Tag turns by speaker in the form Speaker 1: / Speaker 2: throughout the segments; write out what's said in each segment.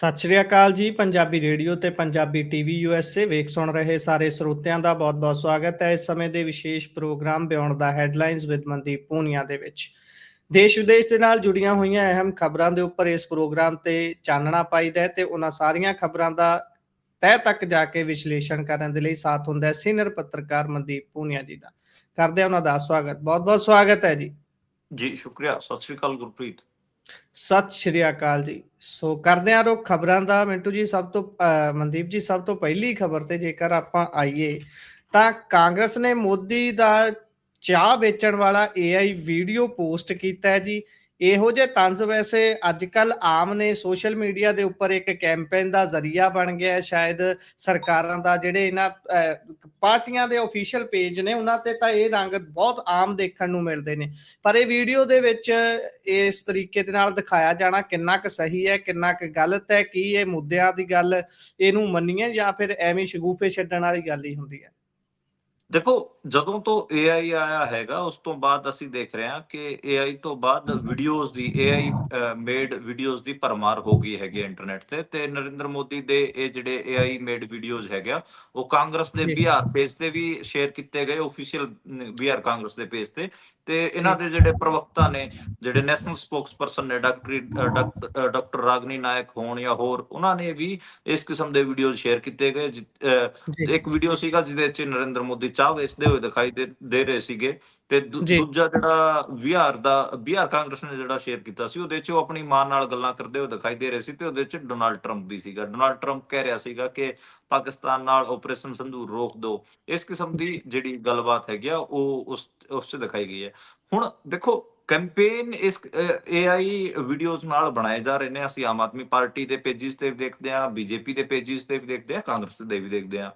Speaker 1: ਸਤਿ ਸ਼੍ਰੀ ਅਕਾਲ ਜੀ, ਪੰਜਾਬੀ ਰੇਡੀਓ ਤੇ ਪੰਜਾਬੀ ਟੀਵੀ ਯੂਐਸਏ ਵੇਖ ਸੁਣ ਰਹੇ ਸਾਰੇ ਸਰੋਤਿਆਂ ਦਾ ਬਹੁਤ-ਬਹੁਤ ਸਵਾਗਤ ਹੈ। ਇਸ ਸਮੇਂ ਦੇ ਵਿਸ਼ੇਸ਼ ਪ੍ਰੋਗਰਾਮ ਬਿਯੋਂਡ ਦਾ ਹੈਡਲਾਈਨਸ ਵਿਦ ਮਨਦੀਪ ਪੂਨੀਆ ਦੇ ਵਿੱਚ। ਦੇਸ਼ ਵਿਦੇਸ਼ ਦੇ ਨਾਲ ਜੁੜੀਆਂ ਹੋਈਆਂ ਅਹਿਮ ਖਬਰਾਂ ਦੇ ਉੱਪਰ ਇਸ ਪ੍ਰੋਗਰਾਮ ਤੇ ਚਾਨਣਾ ਪਾਈਦਾ ਹੈ ਤੇ ਉਹਨਾਂ ਸਾਰੀਆਂ ਖਬਰਾਂ ਦਾ ਤਹਿ ਤੱਕ ਜਾ ਕੇ ਵਿਸ਼ਲੇਸ਼ਣ ਕਰਨ ਦੇ ਲਈ ਸਾਥ ਹੁੰਦਾ ਹੈ ਸੀਨੀਅਰ ਪੱਤਰਕਾਰ ਮਨਦੀਪ ਪੂਨੀਆ ਜੀ ਦਾ। ਕਰਦੇ ਹਾਂ ਉਹਨਾਂ ਦਾ ਸਵਾਗਤ। ਬਹੁਤ-ਬਹੁਤ ਸਵਾਗਤ ਹੈ ਜੀ।
Speaker 2: ਜੀ, ਸ਼ੁਕਰੀਆ। ਸਤਿ ਸ਼੍ਰੀ ਅਕਾਲ ਗੁਰਪ੍ਰੀਤ।
Speaker 1: ਸਤਿ ਸ਼੍ਰੀ ਅਕਾਲ ਜੀ। ਸੋ ਕਰਦੇ ਹਾਂ ਰੁਖ ਖਬਰਾਂ ਦਾ। ਮਿੰਟੂ ਜੀ ਸਭ ਤੋਂ ਅਹ, ਮਨਦੀਪ ਜੀ ਸਭ ਤੋਂ ਪਹਿਲੀ ਖਬਰ ਤੇ ਜੇਕਰ ਆਪਾਂ ਆਈਏ ਤਾਂ ਕਾਂਗਰਸ ਨੇ ਮੋਦੀ ਦਾ ਚਾਹ ਵੇਚਣ ਵਾਲਾ AI ਵੀਡੀਓ ਪੋਸਟ ਕੀਤਾ ਹੈ ਜੀ। ਇਹੋ ਜਿਹੇ ਤੰਜ਼ ਵੈਸੇ ਅੱਜ ਕੱਲ ਆਮ ਨੇ ਸੋਸ਼ਲ ਮੀਡੀਆ ਦੇ ਉੱਪਰ ਇੱਕ ਕੈਂਪੇਨ ਦਾ ਜ਼ਰੀਆ ਬਣ ਗਿਆ ਹੈ। ਸ਼ਾਇਦ ਸਰਕਾਰਾਂ ਦਾ ਜਿਹੜੇ ਇਹਨਾਂ ਪਾਰਟੀਆਂ ਦੇ ਅਫੀਸ਼ੀਅਲ ਪੇਜ ਨੇ, ਉਹਨਾਂ ਤੇ ਤਾਂ ਇਹ ਰੰਗ ਬਹੁਤ ਆਮ ਦੇਖਣ ਨੂੰ ਮਿਲਦੇ ਨੇ। ਪਰ ਇਹ ਵੀਡੀਓ ਦੇ ਵਿੱਚ ਇਸ ਤਰੀਕੇ ਦੇ ਨਾਲ ਦਿਖਾਇਆ ਜਾਣਾ ਕਿੰਨਾ ਕੁ ਸਹੀ ਹੈ, ਕਿੰਨਾ ਕੁ ਗਲਤ ਹੈ, ਕੀ ਇਹ ਮੁੱਦਿਆਂ ਦੀ ਗੱਲ, ਇਹਨੂੰ ਮੰਨੀਏ ਜਾਂ ਫਿਰ ਐਵੇਂ ਸ਼ਗੂਫੇ ਛੱਡਣ ਵਾਲੀ ਗੱਲ ਹੀ ਹੁੰਦੀ ਹੈ।
Speaker 2: ਦੇਖੋ ਜਦੋਂ ਤੋਂ AI ਆਇਆ ਹੈਗਾ ਉਸ ਤੋਂ ਬਾਅਦ ਅਸੀਂ ਦੇਖ ਰਹੇ ਹਾਂ ਕਿ AI ਤੋਂ ਬਾਅਦ ਵੀਡੀਓਜ਼ ਦੀ AI ਮੇਡ ਵੀਡੀਓਜ਼ ਦੀ ਪਰਮਾਰ ਹੋ ਗਈ ਹੈਗੀ ਇੰਟਰਨੈਟ ਤੇ ਤੇ ਨਰਿੰਦਰ ਮੋਦੀ ਦੇ ਇਹ ਜਿਹੜੇ AI ਮੇਡ ਵੀਡੀਓਜ਼ ਹੈਗਾ ਉਹ ਕਾਂਗਰਸ ਦੇ। ਬਿਹਾਰ ਪੇਜ ਤੇ ਵੀ ਸ਼ੇਅਰ ਕੀਤੇ ਗਏ ਅਫੀਸ਼ੀਅਲ ਬਿਹਾਰ ਕਾਂਗਰਸ ਦੇ ਪੇਜ ਤੇ। ਤੇ ਇਹਨਾਂ ਦੇ ਜਿਹੜੇ ਪ੍ਰਵਕਤਾ ਨੇ ਜਿਹੜੇ ਨੈਸ਼ਨਲ ਸਪੋਕਸਪਰਸਨ ਨੇ ਡਾਕਟਰ ਡਾਕਟਰ ਰਾਗਨੀ ਨਾਇਕ ਹੋਣ ਜਾਂ ਹੋਰ ਉਹਨਾਂ ਨੇ ਵੀ ਇਸ ਕਿਸਮ ਦੇ ਵੀਡੀਓਜ਼ ਸ਼ੇਅਰ ਕੀਤੇ ਗਏ ਇੱਕ ਵੀਡੀਓ ਸੀਗਾ ਜਿਹਦੇ ਵਿੱਚ ਨਰਿੰਦਰ ਮੋਦੀ ਚਾਹ ਵੇਚਦੇ ਹੋਏ ਦਿਖਾਈ ਦੇ ਰਹੇ ਸੀਗੇ ਤੇ। ਦੂਜਾ ਜਿਹੜਾ ਬਿਹਾਰ ਦਾ ਬਿਹਾਰ ਕਾਂਗਰਸ ਨੇ ਜਿਹੜਾ ਸ਼ੇਅਰ ਕੀਤਾ ਸੀ ਉਹਦੇ 'ਚ ਉਹ ਆਪਣੀ ਮਾਂ ਨਾਲ ਗੱਲਾਂ ਕਰਦੇ ਹੋਏ ਦਿਖਾਈ ਦੇ ਰਹੇ ਸੀ ਤੇ ਉਹਦੇ 'ਚ ਡੋਨਾਲਡ ਟਰੰਪ ਵੀ ਸੀਗਾ। ਡੋਨਾਲਡ ਟਰੰਪ ਕਹਿ ਰਿਹਾ ਸੀਗਾ ਕਿ ਪਾਕਿਸਤਾਨ ਨਾਲ ਆਪਰੇਸ਼ਨ ਸੰਧੂਰ ਰੋਕ ਦਿਓ ਇਸ ਕਿਸਮ ਦੀ ਜਿਹੜੀ ਗੱਲਬਾਤ ਹੈਗੀ ਆ ਉਹ ਉਸ ਉਸ 'ਚ ਦਿਖਾਈ ਗਈ ਹੈ। ਹੁਣ ਦੇਖੋ ਕੈਂਪੇਨ ਇਸ AI ਵੀਡੀਓਜ਼ ਨਾਲ ਬਣਾਏ ਜਾ ਰਹੇ ਨੇ। ਅਸੀਂ ਆਮ ਆਦਮੀ ਪਾਰਟੀ ਦੇ ਪੇਜਸ ਤੇ ਵੀ ਦੇਖਦੇ ਆ ਬੀਜੇਪੀ ਦੇ ਪੇਜਸ ਤੇ ਵੀ ਦੇਖਦੇ ਆ ਕਾਂਗਰਸ ਦੇ ਵੀ ਦੇਖਦੇ ਆ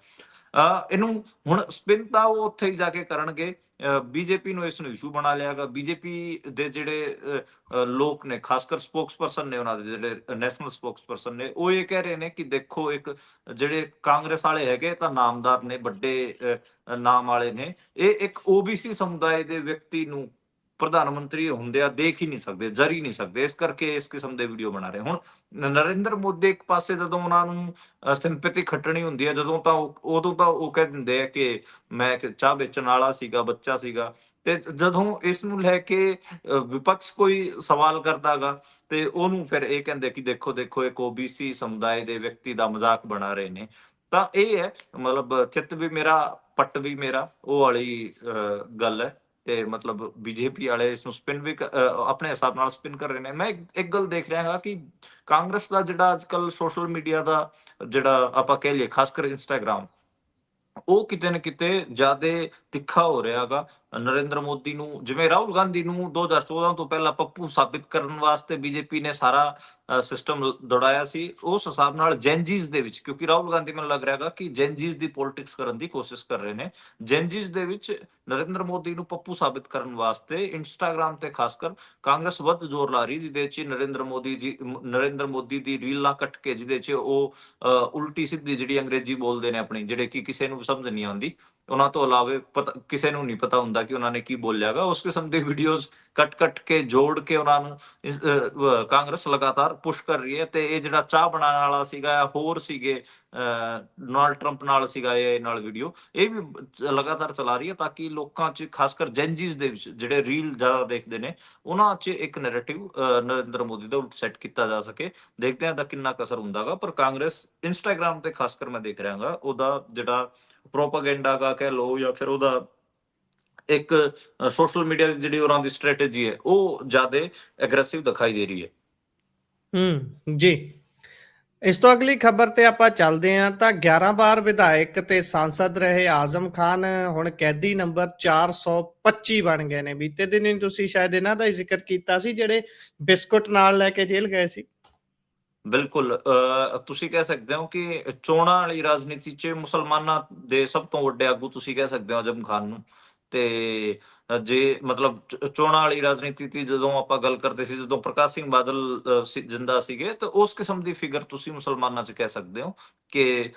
Speaker 2: ਇਹਨੂੰ ਹੁਣ ਸਪਿਨ ਤਾਂ ਉਹ ਉੱਥੇ ਹੀ ਜਾ ਕੇ ਕਰਨਗੇ। ਬੀਜੇਪੀ ਨੂੰ ਇਸ ਨੂੰ ਇਸ਼ੂ ਬਣਾ ਲਿਆਗਾ ਬੀਜੇਪੀ ਦੇ ਜਿਹੜੇ ਲੋਕ ਨੇ ਖਾਸ ਕਰ ਸਪੋਕਸਪਰਸਨ ਨੇ ਉਹਨਾਂ ਦੇ ਜਿਹੜੇ ਨੈਸ਼ਨਲ ਸਪੋਕਸਪਰਸਨ ਨੇ, ਉਹ ਇਹ ਕਹਿ ਰਹੇ ਨੇ ਕਿ ਦੇਖੋ ਇੱਕ ਜਿਹੜੇ ਕਾਂਗਰਸ ਵਾਲੇ ਹੈਗੇ ਤਾਂ ਨਾਮਦਾਰ ਨੇ, ਵੱਡੇ ਨਾਮ ਵਾਲੇ ਨੇ। ਇਹ ਇੱਕ OBC ਸਮੁਦਾਇ ਦੇ ਵਿਅਕਤੀ ਨੂੰ ਪ੍ਰਧਾਨ ਮੰਤਰੀ ਹੁੰਦੇ ਆ ਦੇਖ ਹੀ ਨਹੀਂ ਸਕਦੇ ਜਰੀ ਨਹੀਂ ਸਕਦੇ ਇਸ ਕਰਕੇ ਇਸ ਕਿਸਮ ਦੇ ਵੀਡੀਓ ਬਣਾ ਰਹੇ। ਹੁਣ ਨਰਿੰਦਰ ਮੋਦੀ ਇੱਕ ਪਾਸੇ ਜਦੋਂ ਉਹਨਾਂ ਨੂੰ ਸਿੰਪੈਥੀ ਖੱਟਣੀ ਹੁੰਦੀ ਹੈ ਜਦੋਂ ਤਾਂ ਉਹ- ਉਦੋਂ ਤਾਂ ਉਹ ਕਹਿ ਦਿੰਦੇ ਆ ਕਿ ਮੈਂ ਇੱਕ ਚਾਹ ਵੇਚਣ ਵਾਲਾ ਸੀਗਾ ਬੱਚਾ ਸੀਗਾ। ਤੇ ਜਦੋਂ ਇਸ ਨੂੰ ਲੈ ਕੇ ਵਿਪਕਸ਼ ਕੋਈ ਸਵਾਲ ਕਰਦਾਗਾ ਤੇ ਉਹਨੂੰ ਫਿਰ ਇਹ ਕਹਿੰਦੇ ਕਿ ਦੇਖੋ ਦੇਖੋ ਇੱਕ OBC ਸਮੁਦਾਇ ਦੇ ਵਿਅਕਤੀ ਦਾ ਮਜ਼ਾਕ ਬਣਾ ਰਹੇ ਨੇ। ਤਾਂ ਇਹ ਹੈ ਮਤਲਬ ਚਿੱਤ ਵੀ ਮੇਰਾ ਪੱਟ ਵੀ ਮੇਰਾ ਉਹ ਵਾਲੀ ਅ, ਗੱਲ ਹੈ। ਤੇ ਮਤਲਬ ਬੀਜੇਪੀ ਵਾਲੇ ਇਸ ਨੂੰ ਸਪਿਨ ਵੀ ਆਪਣੇ ਹਿਸਾਬ ਨਾਲ ਸਪਿਨ ਕਰ ਰਹੇ ਨੇ। ਮੈਂ ਇੱਕ- ਇੱਕ ਗੱਲ ਦੇਖ ਰਿਹਾ ਹਾਂ ਕਿ ਕਾਂਗਰਸ ਦਾ ਜਿਹੜਾ ਅੱਜਕੱਲ ਸੋਸ਼ਲ ਮੀਡੀਆ ਦਾ ਜਿਹੜਾ ਆਪਾਂ ਕਹਿ ਲਈਏ, ਖਾਸ ਕਰ ਇੰਸਟਾਗ੍ਰam ਉਹ ਕਿਤੇ ਨਾ ਕਿਤੇ ਜ਼ਿਆਦਾ ਤਿੱਖਾ ਹੋ ਰਿਹਾਗਾ ਨਰਿੰਦਰ ਮੋਦੀ ਨੂੰ ਜਿਵੇਂ ਰਾਹੁਲ ਗਾਂਧੀ ਨੂੰ 2014 ਤੋਂ ਪਹਿਲਾਂ ਪੱਪੂ ਸਾਬਿਤ ਕਰਨ ਵਾਸਤੇ ਬੀਜੇਪੀ ਨੇ ਸਾਰਾ ਸਿਸਟਮ ਦੌੜਾਇਆ ਸੀ ਉਸ ਹਿਸਾਬ ਨਾਲ ਜੈਨਜੀਜ਼ ਦੇ ਵਿੱਚ ਕਿਉਂਕਿ ਰਾਹੁਲ ਗਾਂਧੀ ਮੈਨੂੰ ਲੱਗ ਰਿਹਾਗਾ ਕਿ ਜੈਨਜੀਜ਼ ਦੀ ਪੋਲਿਟਿਕਸ ਕਰਨ ਦੀ ਕੋਸ਼ਿਸ਼ ਕਰ ਰਹੇ ਨੇ ਜੈਨਜੀਜ਼ ਦੇ ਵਿੱਚ ਨਰਿੰਦਰ ਮੋਦੀ ਨੂੰ ਪੱਪੂ ਸਾਬਿਤ ਕਰਨ ਵਾਸਤੇ ਇੰਸਟਾਗ੍ਰam ਤੇ ਖਾਸ ਕਰ ਕਾਂਗਰਸ ਵੱਧ ਜ਼ੋਰ ਲਾ ਰਹੀ ਜਿਹਦੇ 'ਚ ਨਰਿੰਦਰ ਮੋਦੀ ਜੀ ਨਰਿੰਦਰ ਮੋਦੀ ਦੀ ਰੀਲਾਂ ਕੱਟ ਕੇ ਜਿਹਦੇ 'ਚ ਉਹ ਅ, ਉਲਟੀ ਸਿੱਧੀ ਜਿਹੜੀ ਅੰਗਰੇਜ਼ੀ ਬੋਲਦੇ ਨੇ ਆਪਣੀ ਜਿਹੜੇ ਕਿ ਕਿਸੇ ਨੂੰ ਸਮਝ ਨਹੀਂ ਆਉਂਦੀ ਉਹਨਾਂ ਤੋਂ ਇਲਾਵਾ ਪਤਾ, ਕਿਸੇ ਨੂੰ ਨਹੀਂ ਪਤਾ ਹੁੰਦਾ ਕਿ ਉਹਨਾਂ ਨੇ ਕੀ ਬੋਲਿਆਗਾ ਉਸ ਕਿਸਮ ਦੇ ਵੀਡੀਓਜ਼ ਕੱਟ ਕੱਟ ਕੇ, ਜੋੜ ਕੇ ਉਹਨਾਂ ਨੂੰ ਕਾਂਗਰਸ ਲਗਾਤਾਰ ਪੁਸ਼ ਕਰ ਰਹੀ ਹੈ ਤੇ ਇਹ ਜਿਹੜਾ ਚਾਹ ਬਣਾਉਣ ਵਾਲਾ ਸੀਗਾ, ਹੋਰ ਸੀਗੇ ਡੋਨਾਲਡ ਟਰੰਪ ਨਾਲ ਸੀਗਾ ਇਹ ਨਾਲ ਵੀਡੀਓ ਇਹ ਵੀ ਲਗਾਤਾਰ ਚਲਾ ਰਹੀ ਹੈ ਤਾਂ ਕਿ ਲੋਕਾਂ 'ਚ ਖਾਸ ਕਰ ਜੈਨਜੀਸ ਦੇ ਵਿੱਚ ਜਿਹੜੇ ਰੀਲ ਜ਼ਿਆਦਾ ਦੇਖਦੇ ਨੇ, ਉਹਨਾਂ 'ਚ ਇੱਕ ਨੈਰੇਟਿਵ ਨਰਿੰਦਰ ਮੋਦੀ ਦਾ ਉਲਟ ਸੈੱਟ ਕੀਤਾ ਜਾ ਸਕੇ। ਦੇਖਦੇ ਹਾਂ ਦਾ ਕਿੰਨਾ ਕਸਰ ਅਸਰ ਹੁੰਦਾਗਾ ਪਰ ਕਾਂਗਰਸ ਇੰਸਟਾਗ੍ਰam ਤੇ ਖਾਸ ਕਰ ਮੈਂ ਦੇਖ ਰਿਹਾਗਾ ਉਹਦਾ ਜਿਹੜਾ ਪ੍ਰੋਪਾਗੈਂਡਾ ਦਾ ਕਹਿ ਲਓ ਜਾਂ ਫਿਰ ਉਹਦਾ ਇੱਕ ਸੋਸ਼ਲ ਮੀਡੀਆ ਦੀ ਜਿਹੜੀ ਉਹਨਾਂ ਦੀ ਸਟ੍ਰੈਟਜੀ ਹੈ, ਉਹ ਜ਼ਿਆਦਾ ਐਗਰੈਸਿਵ ਦਿਖਾਈ ਦੇ ਰਹੀ ਹੈ।
Speaker 1: ਹੂੰ, ਜੀ। ਇਸ ਤੋਂ ਅਗਲੀ ਖਬਰ ਤੇ ਆਪਾਂ ਚੱਲਦੇ ਹਾਂ ਤਾਂ 11 ਵਾਰ ਵਿਧਾਇਕ ਤੇ ਸਾਂਸਦ ਰਹੇ ਆਜ਼ਮ ਖਾਨ ਹੁਣ ਕੈਦੀ ਨੰਬਰ 425 ਬਣ ਗਏ ਨੇ। ਬੀਤੇ ਦਿਨ ਤੁਸੀਂ ਸ਼ਾਇਦ ਇਹਨਾਂ ਦਾ ਜ਼ਿਕਰ ਕੀਤਾ ਸੀ, ਜਿਹੜੇ ਬਿਸਕੁਟ ਨਾਲ ਲੈ ਕੇ ਜੇਲ੍ਹ ਗਏ ਸੀ।
Speaker 2: ਬਿਲਕੁਲ, ਅਹ, ਤੁਸੀਂ ਕਹਿ ਸਕਦੇ ਹੋ ਕਿ ਚੋਣਾਂ ਵਾਲੀ ਰਾਜਨੀਤੀ 'ਚ ਮੁਸਲਮਾਨਾਂ ਦੇ ਸਭ ਤੋਂ ਵੱਡੇ ਆਗੂ ਤੁਸੀਂ ਕਹਿ ਸਕਦੇ ਹੋ ਆਜ਼ਮ ਖਾਨ ਨੂੰ। ਤੇ ਜੇ ਮਤਲਬ ਚੋਣਾਂ ਵਾਲੀ ਰਾਜਨੀਤੀ ਦੀ ਜਦੋਂ ਆਪਾਂ ਗੱਲ ਕਰਦੇ ਸੀ, ਜਦੋਂ ਪ੍ਰਕਾਸ਼ ਸਿੰਘ ਬਾਦਲ ਜਿੰਦਾ ਸੀਗੇ, ਤਾਂ ਉਸ ਕਿਸਮ ਦੀ ਫਿਗਰ ਤੁਸੀਂ ਮੁਸਲਮਾਨਾਂ 'ਚ ਕਹਿ ਸਕਦੇ ਹੋ ਕਿ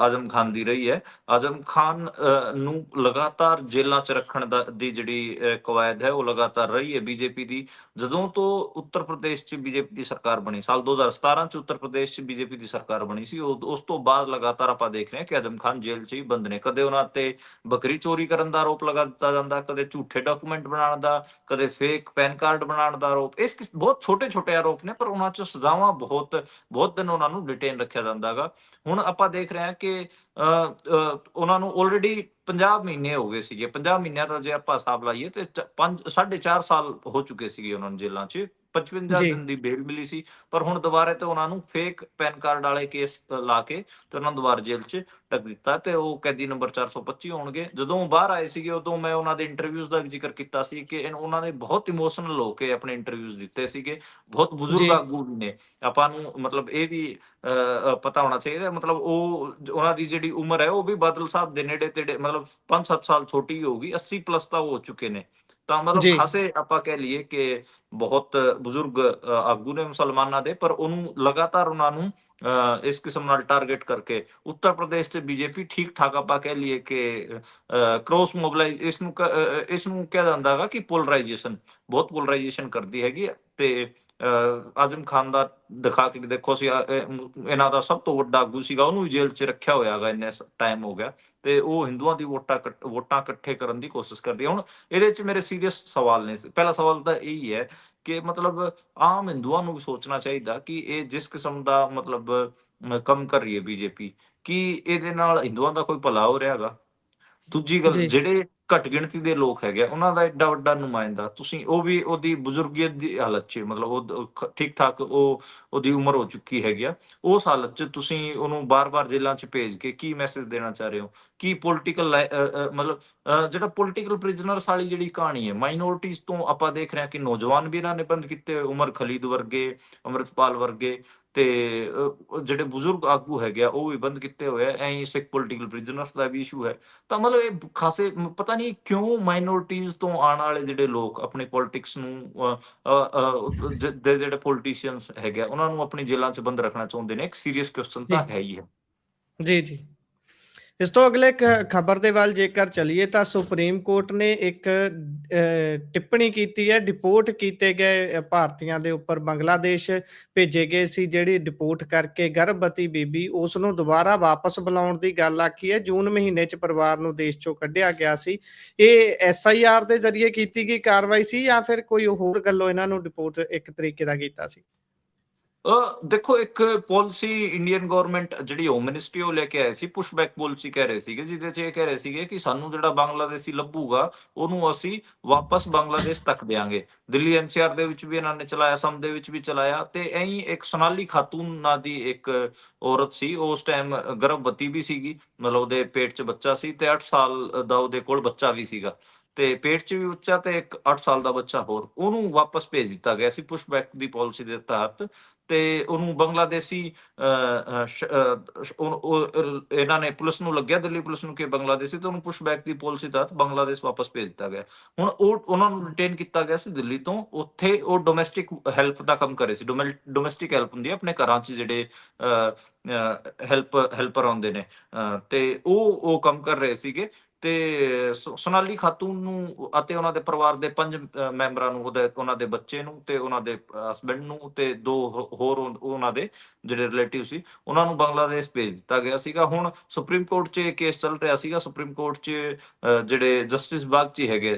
Speaker 2: ਆਜ਼ਮ ਖਾਨ ਦੀ ਰਹੀ ਹੈ। ਆਜ਼ਮ ਖਾਨ ਨੂੰ ਲਗਾਤਾਰ ਜੇਲ੍ਹਾਂ 'ਚ ਰੱਖਣ ਦਾ, ਦੀ ਜਿਹੜੀ ਕਵਾਇਦ ਹੈ, ਉਹ ਲਗਾਤਾਰ ਰਹੀ ਹੈ ਬੀਜੇਪੀ ਦੀ। ਜਦੋਂ ਤੋਂ ਉੱਤਰ ਪ੍ਰਦੇਸ਼ 'ਚ ਬੀਜੇਪੀ ਦੀ ਸਰਕਾਰ ਬਣੀ, ਸਾਲ 2017 'ਚ ਉੱਤਰ ਪ੍ਰਦੇਸ਼ 'ਚ ਬੀਜੇਪੀ ਦੀ ਸਰਕਾਰ ਬਣੀ ਸੀ, ਉਹ- ਉਸ ਤੋਂ ਬਾਅਦ ਲਗਾਤਾਰ ਆਪਾਂ ਦੇਖ ਰਹੇ ਹਾਂ ਕਿ ਆਜ਼ਮ ਖਾਨ ਜੇਲ੍ਹ 'ਚ ਹੀ ਬੰਦ ਨੇ। ਕਦੇ ਉਹਨਾਂ ਤੇ ਬੱਕਰੀ ਚੋਰੀ ਕਰਨ ਦਾ ਆਰੋਪ ਲਗਾ ਦਿੱਤਾ ਜਾਂਦਾ, ਕਦੇ ਝੂਠ ਡਾਕੂਮੈਂਟ ਬਣਾਉਣ ਦਾ ਕਦੇ ਫੇਕ ਪੈਨ ਕਾਰਡ ਬਣਾਉਣ ਦਾ ਆਰੋਪ ਇਸ ਬਹੁਤ ਛੋਟੇ ਛੋਟੇ ਆਰੋਪ ਨੇ ਪਰ ਉਹਨਾਂ 'ਚ ਸਜ਼ਾਵਾਂ ਬਹੁਤ ਬਹੁਤ ਦਿਨ ਉਹਨਾਂ ਨੂੰ ਡਿਟੇਨ ਰੱਖਿਆ ਜਾਂਦਾਗਾ ਹੁਣ ਆਪਾਂ ਦੇਖ ਰਹੇ ਹਾਂ ਕਿ ਅ, ਅ, ਉਹਨਾਂ ਨੂੰ ਆਲਰੇਡੀ 50 ਮਹੀਨੇ ਹੋ ਗਏ ਸੀਗੇ। 50 ਮਹੀਨਿਆਂ ਦਾ ਜੇ ਆਪਾਂ ਹਿਸਾਬ ਲਾਈਏ ਤੇ 5 4.5 ਸਾਲ ਹੋ ਚੁੱਕੇ ਸੀਗੇ ਉਹਨਾਂ ਨੂੰ ਜੇਲ੍ਹਾਂ 'ਚ। 55
Speaker 1: ਜੀ।
Speaker 2: ਦਿਨ ਦੀ ਬੇਲ ਮਿਲੀ ਸੀ ਪਰ ਹੁਣ ਦੁਬਾਰਾ ਤੇ ਉਹਨਾਂ ਨੂੰ ਫੇਕ ਪੈਨ ਕਾਰਡ ਵਾਲੇ ਕੇਸ ਲਾ ਕੇ ਤੇ ਉਹਨਾਂ ਨੂੰ ਦੁਬਾਰਾ ਜੇਲ੍ਹ 'ਚ ਟੱਕ ਦਿੱਤਾ ਤੇ ਉਹ ਕੈਦੀ ਨੰਬਰ 425 ਹੋਣਗੇ ਜਦੋਂ ਉਹ ਬਾਹਰ ਆਏ ਸੀਗੇ ਉਦੋਂ ਮੈਂ ਉਹਨਾਂ ਦੇ ਇੰਟਰਵਿਊਜ਼ ਦਾ ਜ਼ਿਕਰ ਕੀਤਾ ਸੀ ਕਿ ਉਹਨਾਂ ਨੇ ਬਹੁਤ ਇਮੋਸ਼ਨਲ ਹੋ ਕੇ ਆਪਣੇ ਇੰਟਰਵਿਊਜ਼ ਦਿੱਤੇ ਸੀਗੇ ਬਹੁਤ। ਬਜ਼ੁਰਗ ਆਗੂ ਨੇ ਆਪਾਂ ਨੂੰ ਮਤਲਬ ਇਹ ਵੀ ਪਤਾ ਹੋਣਾ ਚਾਹੀਦਾ ਮਤਲਬ ਉਹ ਉਹਨਾਂ ਦੀ ਜਿਹੜੀ ਉਮਰ ਹੈ ਉਹ ਵੀ ਬਾਦਲ ਸਾਹਿਬ ਦੇ ਨੇੜੇ ਤੇੜੇ ਮਤਲਬ 5-7 ਸਾਲ ਛੋਟੀ ਹੋਊਗੀ 80 ਪਲੱਸ ਤਾਂ ਹੋ ਚੁੱਕੇ ਨੇ ਤਾਂ। ਮਤਲਬ ਖਾਸੇ ਆਪਾਂ ਕਹਿ ਲਈਏ ਕਿ ਬਹੁਤ ਬਜ਼ੁਰਗ ਆਗੂ ਨੇ ਮੁਸਲਮਾਨਾਂ ਦੇ ਪਰ ਉਹਨੂੰ ਲਗਾਤਾਰ ਉਹਨਾਂ ਨੂੰ ਇਸ ਕਿਸਮ ਨਾਲ ਟਾਰਗੇਟ ਕਰਕੇ ਉੱਤਰ ਪ੍ਰਦੇਸ਼ ਤੇ ਬੀਜੇਪੀ ਠੀਕ ਠਾਕ ਆਪਾਂ ਕਹਿ ਲਈਏ ਕਿ ਕ੍ਰੋਸ ਮੋਬਿਲਾਈਜ਼ ਇਸ ਨੂੰ ਇਸ ਨੂੰ ਕਿਹਾ ਜਾਂਦਾ ਹੈਗਾ ਕਿ ਪੋਲਰਾਈਜੇਸ਼ਨ ਬਹੁਤ ਪੋਲਰਾਈਜੇਸ਼ਨ ਕਰਦੀ ਹੈਗੀ ਤੇ ਆਜ਼ਮ ਖਾਨ ਦਾ ਦਿਖਾ ਕੇ ਦੇਖੋ ਸੀ ਇਹਨਾਂ ਦਾ ਸਭ ਤੋਂ ਵੱਡਾ ਆਗੂ ਸੀਗਾ, ਉਹਨੂੰ ਵੀ ਜੇਲ੍ਹ 'ਚ ਰੱਖਿਆ ਹੋਇਆ ਹੈਗਾ ਇੰਨੇ ਟਾਈਮ ਹੋ ਗਿਆ ਤੇ ਉਹ ਹਿੰਦੂਆਂ ਦੀ ਵੋਟਾਂ ਕੱਟ- ਵੋਟਾਂ ਇਕੱਠੇ ਕਰਨ ਦੀ ਕੋਸ਼ਿਸ਼ ਕਰਦੀ ਹੁਣ ਇਹਦੇ 'ਚ ਮੇਰੇ ਸੀਰੀਅਸ ਸਵਾਲ ਨੇ, ਪਹਿਲਾ ਸਵਾਲ ਤਾਂ ਇਹ ਹੀ ਹੈ ਕਿ ਮਤਲਬ ਆਮ ਹਿੰਦੂਆਂ ਨੂੰ ਵੀ ਸੋਚਣਾ ਚਾਹੀਦਾ ਕਿ ਇਹ ਜਿਸ ਕਿਸਮ ਦਾ ਮਤਲਬ ਕੰਮ ਕਰ ਰਹੀ ਹੈ ਬੀਜੇਪੀ ਕਿ ਇਹਦੇ ਨਾਲ ਹਿੰਦੂਆਂ ਦਾ ਕੋਈ ਭਲਾ ਹੋ ਰਿਹਾ ਹੈਗਾ ਦੂਜੀ ਗੱਲ। ਜਿਹੜੇ ਘੱਟ ਗਿਣਤੀ ਦੇ ਲੋਕ ਹੈਗੇ ਉਹਨਾਂ ਦਾ ਐਡਾ ਵੱਡਾ ਨੁਮਾਇੰਦਾ ਤੁਸੀਂ ਉਹ ਵੀ ਉਹਦੀ ਬਜ਼ੁਰਗੀਅਤ ਦੀ ਹਾਲਤ 'ਚ ਮਤਲਬ ਉਹ ਠੀਕ ਠਾਕ ਉਹ ਉਹਦੀ ਉਮਰ ਹੋ ਚੁੱਕੀ ਹੈਗੀ ਆ ਉਸ ਹਾਲਤ 'ਚ ਤੁਸੀਂ ਉਹਨੂੰ ਬਾਰ-ਬਾਰ ਜੇਲ੍ਹਾਂ 'ਚ ਭੇਜ ਕੇ ਕੀ ਮੈਸੇਜ ਦੇਣਾ ਚਾਹ ਰਹੇ ਹੋ? ਕੀ ਪੋਲਿਟੀਕਲ ਮਤਲਬ ਅ, ਜਿਹੜਾ ਪੋਲਿਟੀਕਲ ਪ੍ਰਿਜ਼ਨਰਸ ਵਾਲੀ ਜਿਹੜੀ ਕਹਾਣੀ ਹੈ ਮਾਈਨੋਰਟੀਜ਼ ਤੋਂ ਆਪਾਂ ਦੇਖ ਰਹੇ ਹਾਂ ਕਿ ਨੌਜਵਾਨ ਵੀ ਇਹਨਾਂ ਨੇ ਬੰਦ ਕੀਤੇ ਹੋਏ, ਉਮਰ ਖਲੀਦ ਵਰਗੇ ਅੰਮ੍ਰਿਤਪਾਲ ਵਰਗੇ ਤੇ ਜਿਹੜੇ ਬਜ਼ੁਰਗ ਆਗੂ ਹੈਗੇ ਆ ਉਹ ਵੀ ਬੰਦ ਕੀਤੇ ਹੋਏ ਆ। ਐਂ ਸਿੱਖ ਪੋਲਿਟੀਕਲ ਪ੍ਰਿਜ਼ਨਰਸ ਦਾ ਵੀ ਇਸ਼ੂ ਹੈ। ਤਾਂ ਮਤਲਬ ਇਹ ਖਾਸੇ ਪਤਾ ਨਹੀਂ ਕਿਉਂ ਮਾਈਨੋਰਿਟੀਜ਼ ਤੋਂ ਆਉਣ ਵਾਲੇ ਜਿਹੜੇ ਲੋਕ ਆਪਣੀ ਪੋਲਿਟਿਕਸ ਨੂੰ ਦੇ ਜਿਹੜੇ ਪੋਲਿਟਿਸ਼ੀਅਨਸ ਹੈਗੇ ਆ, ਉਹਨਾਂ ਨੂੰ ਆਪਣੀ ਜੇਲ੍ਹਾਂ 'ਚ ਬੰਦ ਰੱਖਣਾ ਚਾਹੁੰਦੇ ਨੇ। ਇੱਕ ਸੀਰੀਅਸ ਕੁਐਸਚਨ ਤਾਂ। ਹੈ ਹੀ ਹੈ।
Speaker 1: ਜੀ ਜੀ। ਇਸ ਤੋਂ ਅਗਲੇ ਖਬਰ ਦੇ ਵੱਲ ਜੇਕਰ ਚਲੀਏ ਤਾਂ ਸੁਪਰੀਮ ਕੋਰਟ ਨੇ ਇੱਕ ਟਿੱਪਣੀ ਕੀਤੀ ਹੈ, ਡਿਪੋਰਟ ਕੀਤੇ ਗਏ ਭਾਰਤੀਆਂ ਦੇ ਉੱਪਰ ਬੰਗਲਾਦੇਸ਼ ਭੇਜੇ ਗਏ ਸੀ, ਜਿਹੜੀ ਡਿਪੋਰਟ ਕਰਕੇ ਗਰਭਵਤੀ ਬੀਬੀ ਉਸ ਨੂੰ ਦੁਬਾਰਾ ਵਾਪਸ ਬੁਲਾਉਣ ਦੀ ਗੱਲ ਆਖੀ ਹੈ। ਜੂਨ ਮਹੀਨੇ ਚ ਪਰਿਵਾਰ ਨੂੰ ਦੇਸ਼ ਚੋਂ ਕੱਢਿਆ ਗਿਆ ਸੀ। ਇਹ ਐਸ ਆਈ ਆਰ ਦੇ ਜ਼ਰੀਏ ਕੀਤੀ ਗਈ ਕਾਰਵਾਈ ਸੀ ਜਾਂ ਫਿਰ ਕੋਈ ਹੋਰ ਗੱਲੋਂ ਇਹਨਾਂ ਨੂੰ ਡਿਪੋਰਟ ਇੱਕ ਤਰੀਕੇ ਦਾ ਕੀਤਾ ਸੀ?
Speaker 2: ਦੇਖੋ, ਇੱਕ ਪਾਲਿਸੀ ਇੰਡੀਅਨ ਗਵਰਨਮੈਂਟ ਜਿਹੜੀ ਹੋਮ ਮਿਨਿਸਟਰੀ ਉਹ ਲੈ ਕੇ ਆਏ ਸੀ ਪੁਸ਼ਬੈਕ ਪਾਲਿਸੀ ਕਹਿ ਰਹੇ ਸੀਗੇ, ਜਿਹਦੇ 'ਚ ਇਹ ਕਹਿ ਰਹੇ ਸੀਗੇ ਕਿ ਸਾਨੂੰ ਜਿਹੜਾ ਬੰਗਲਾਦੇਸ਼ੀ ਲੱਭੂਗਾ, ਉਹਨੂੰ ਅਸੀਂ ਵਾਪਸ ਬੰਗਲਾਦੇਸ਼ ਤੱਕ ਦੇਾਂਗੇ ਦਿੱਲੀ ਐਨਸੀਆਰ ਦੇ ਵਿੱਚ ਵੀ ਇਹਨਾਂ ਨੇ ਚਲਾਇਆ ਸਮ ਦੇ ਵਿੱਚ ਵੀ ਚਲਾਇਆ, ਤੇ ਐਂ ਇੱਕ ਸੋਨਾਲੀ ਖਾਤੂਨ ਨਾਂ ਦੀ ਇੱਕ ਔਰਤ ਸੀ, ਉਸ ਟਾਈਮ ਗਰਭਵਤੀ ਵੀ ਸੀਗੀ, ਮਤਲਬ ਉਹਦੇ ਪੇਟ 'ਚ ਬੱਚਾ ਸੀ, ਤੇ 8 ਸਾਲ ਦਾ ਉਹਦੇ ਕੋਲ ਬੱਚਾ ਵੀ ਸੀਗਾ। ਤੇ ਪੇਟ 'ਚ ਵੀ ਬੱਚਾ ਤੇ ਇੱਕ 8 ਸਾਲ ਦਾ ਬੱਚਾ ਹੋਰ। ਉਹਨੂੰ ਵਾਪਸ ਭੇਜ ਦਿੱਤਾ ਗਿਆ ਸੀ ਪੁਸ਼ਬੈਕ ਦੀ ਪਾਲਿਸੀ ਦੇ ਤਹਿਤ ਤੇ ਉਹਨੂੰ ਬੰਗਲਾਦੇਸ਼ੀ ਇਹਨਾਂ ਨੇ ਪੁਲਿਸ ਨੂੰ ਲੱਗਿਆ, ਦਿੱਲੀ ਪੁਲਿਸ ਨੂੰ ਕਿ ਬੰਗਲਾਦੇਸ਼ੀ ਤੇ ਉਹਨੂੰ ਪੁਸ਼ਬੈਕ ਦੀ ਪਾਲਿਸੀ ਤਹਿਤ ਬੰਗਲਾਦੇਸ਼ ਵਾਪਸ ਭੇਜ ਦਿੱਤਾ ਗਿਆ। ਹੁਣ ਉਹ, ਉਹਨਾਂ ਨੂੰ ਰਿਟੇਨ ਕੀਤਾ ਗਿਆ ਸੀ ਦਿੱਲੀ ਤੋਂ। ਉੱਥੇ ਉਹ ਡੋਮੈਸਟਿਕ ਹੈਲਪ ਦਾ ਕੰਮ ਕਰ ਰਹੇ ਸੀ ਡੋਮੈਸਟਿਕ ਹੈਲਪ ਹੁੰਦੀ ਹੈ, ਆਪਣੇ ਘਰਾਂ 'ਚ ਜਿਹੜੇ ਹੈਲਪ ਹੈਲਪਰ ਆਉਂਦੇ ਨੇ। ਤੇ ਉਹ ਉਹ ਕੰਮ ਕਰ ਰਹੇ ਸੀਗੇ। ਤੇ ਸੋਨਾਲੀ ਖਾਤੂਨ ਨੂੰ ਅਤੇ ਉਹਨਾਂ ਦੇ ਪਰਿਵਾਰ ਦੇ ਪੰਜ ਮੈਂਬਰਾਂ ਨੂੰ ਉਹਦੇ ਉਹਨਾਂ ਦੇ ਬੱਚੇ ਨੂੰ ਤੇ ਉਹਨਾਂ ਦੇ ਹਸਬੰਡ ਨੂੰ ਤੇ ਦੋ ਹੋਰ ਉਹਨਾਂ ਦੇ ਜਿਹੜੇ ਰਿਲੇਟਿਵ ਸੀ ਉਹਨਾਂ ਨੂੰ ਬੰਗਲਾਦੇਸ਼ ਭੇਜ ਦਿੱਤਾ ਗਿਆ ਸੀਗਾ। ਹੁਣ ਸੁਪਰੀਮ ਕੋਰਟ 'ਚ ਇਹ ਕੇਸ ਚੱਲ ਰਿਹਾ ਸੀਗਾ। ਸੁਪਰੀਮ ਕੋਰਟ 'ਚ ਅ, ਜਿਹੜੇ ਜਸਟਿਸ ਬਾਗਚੀ ਹੈਗੇ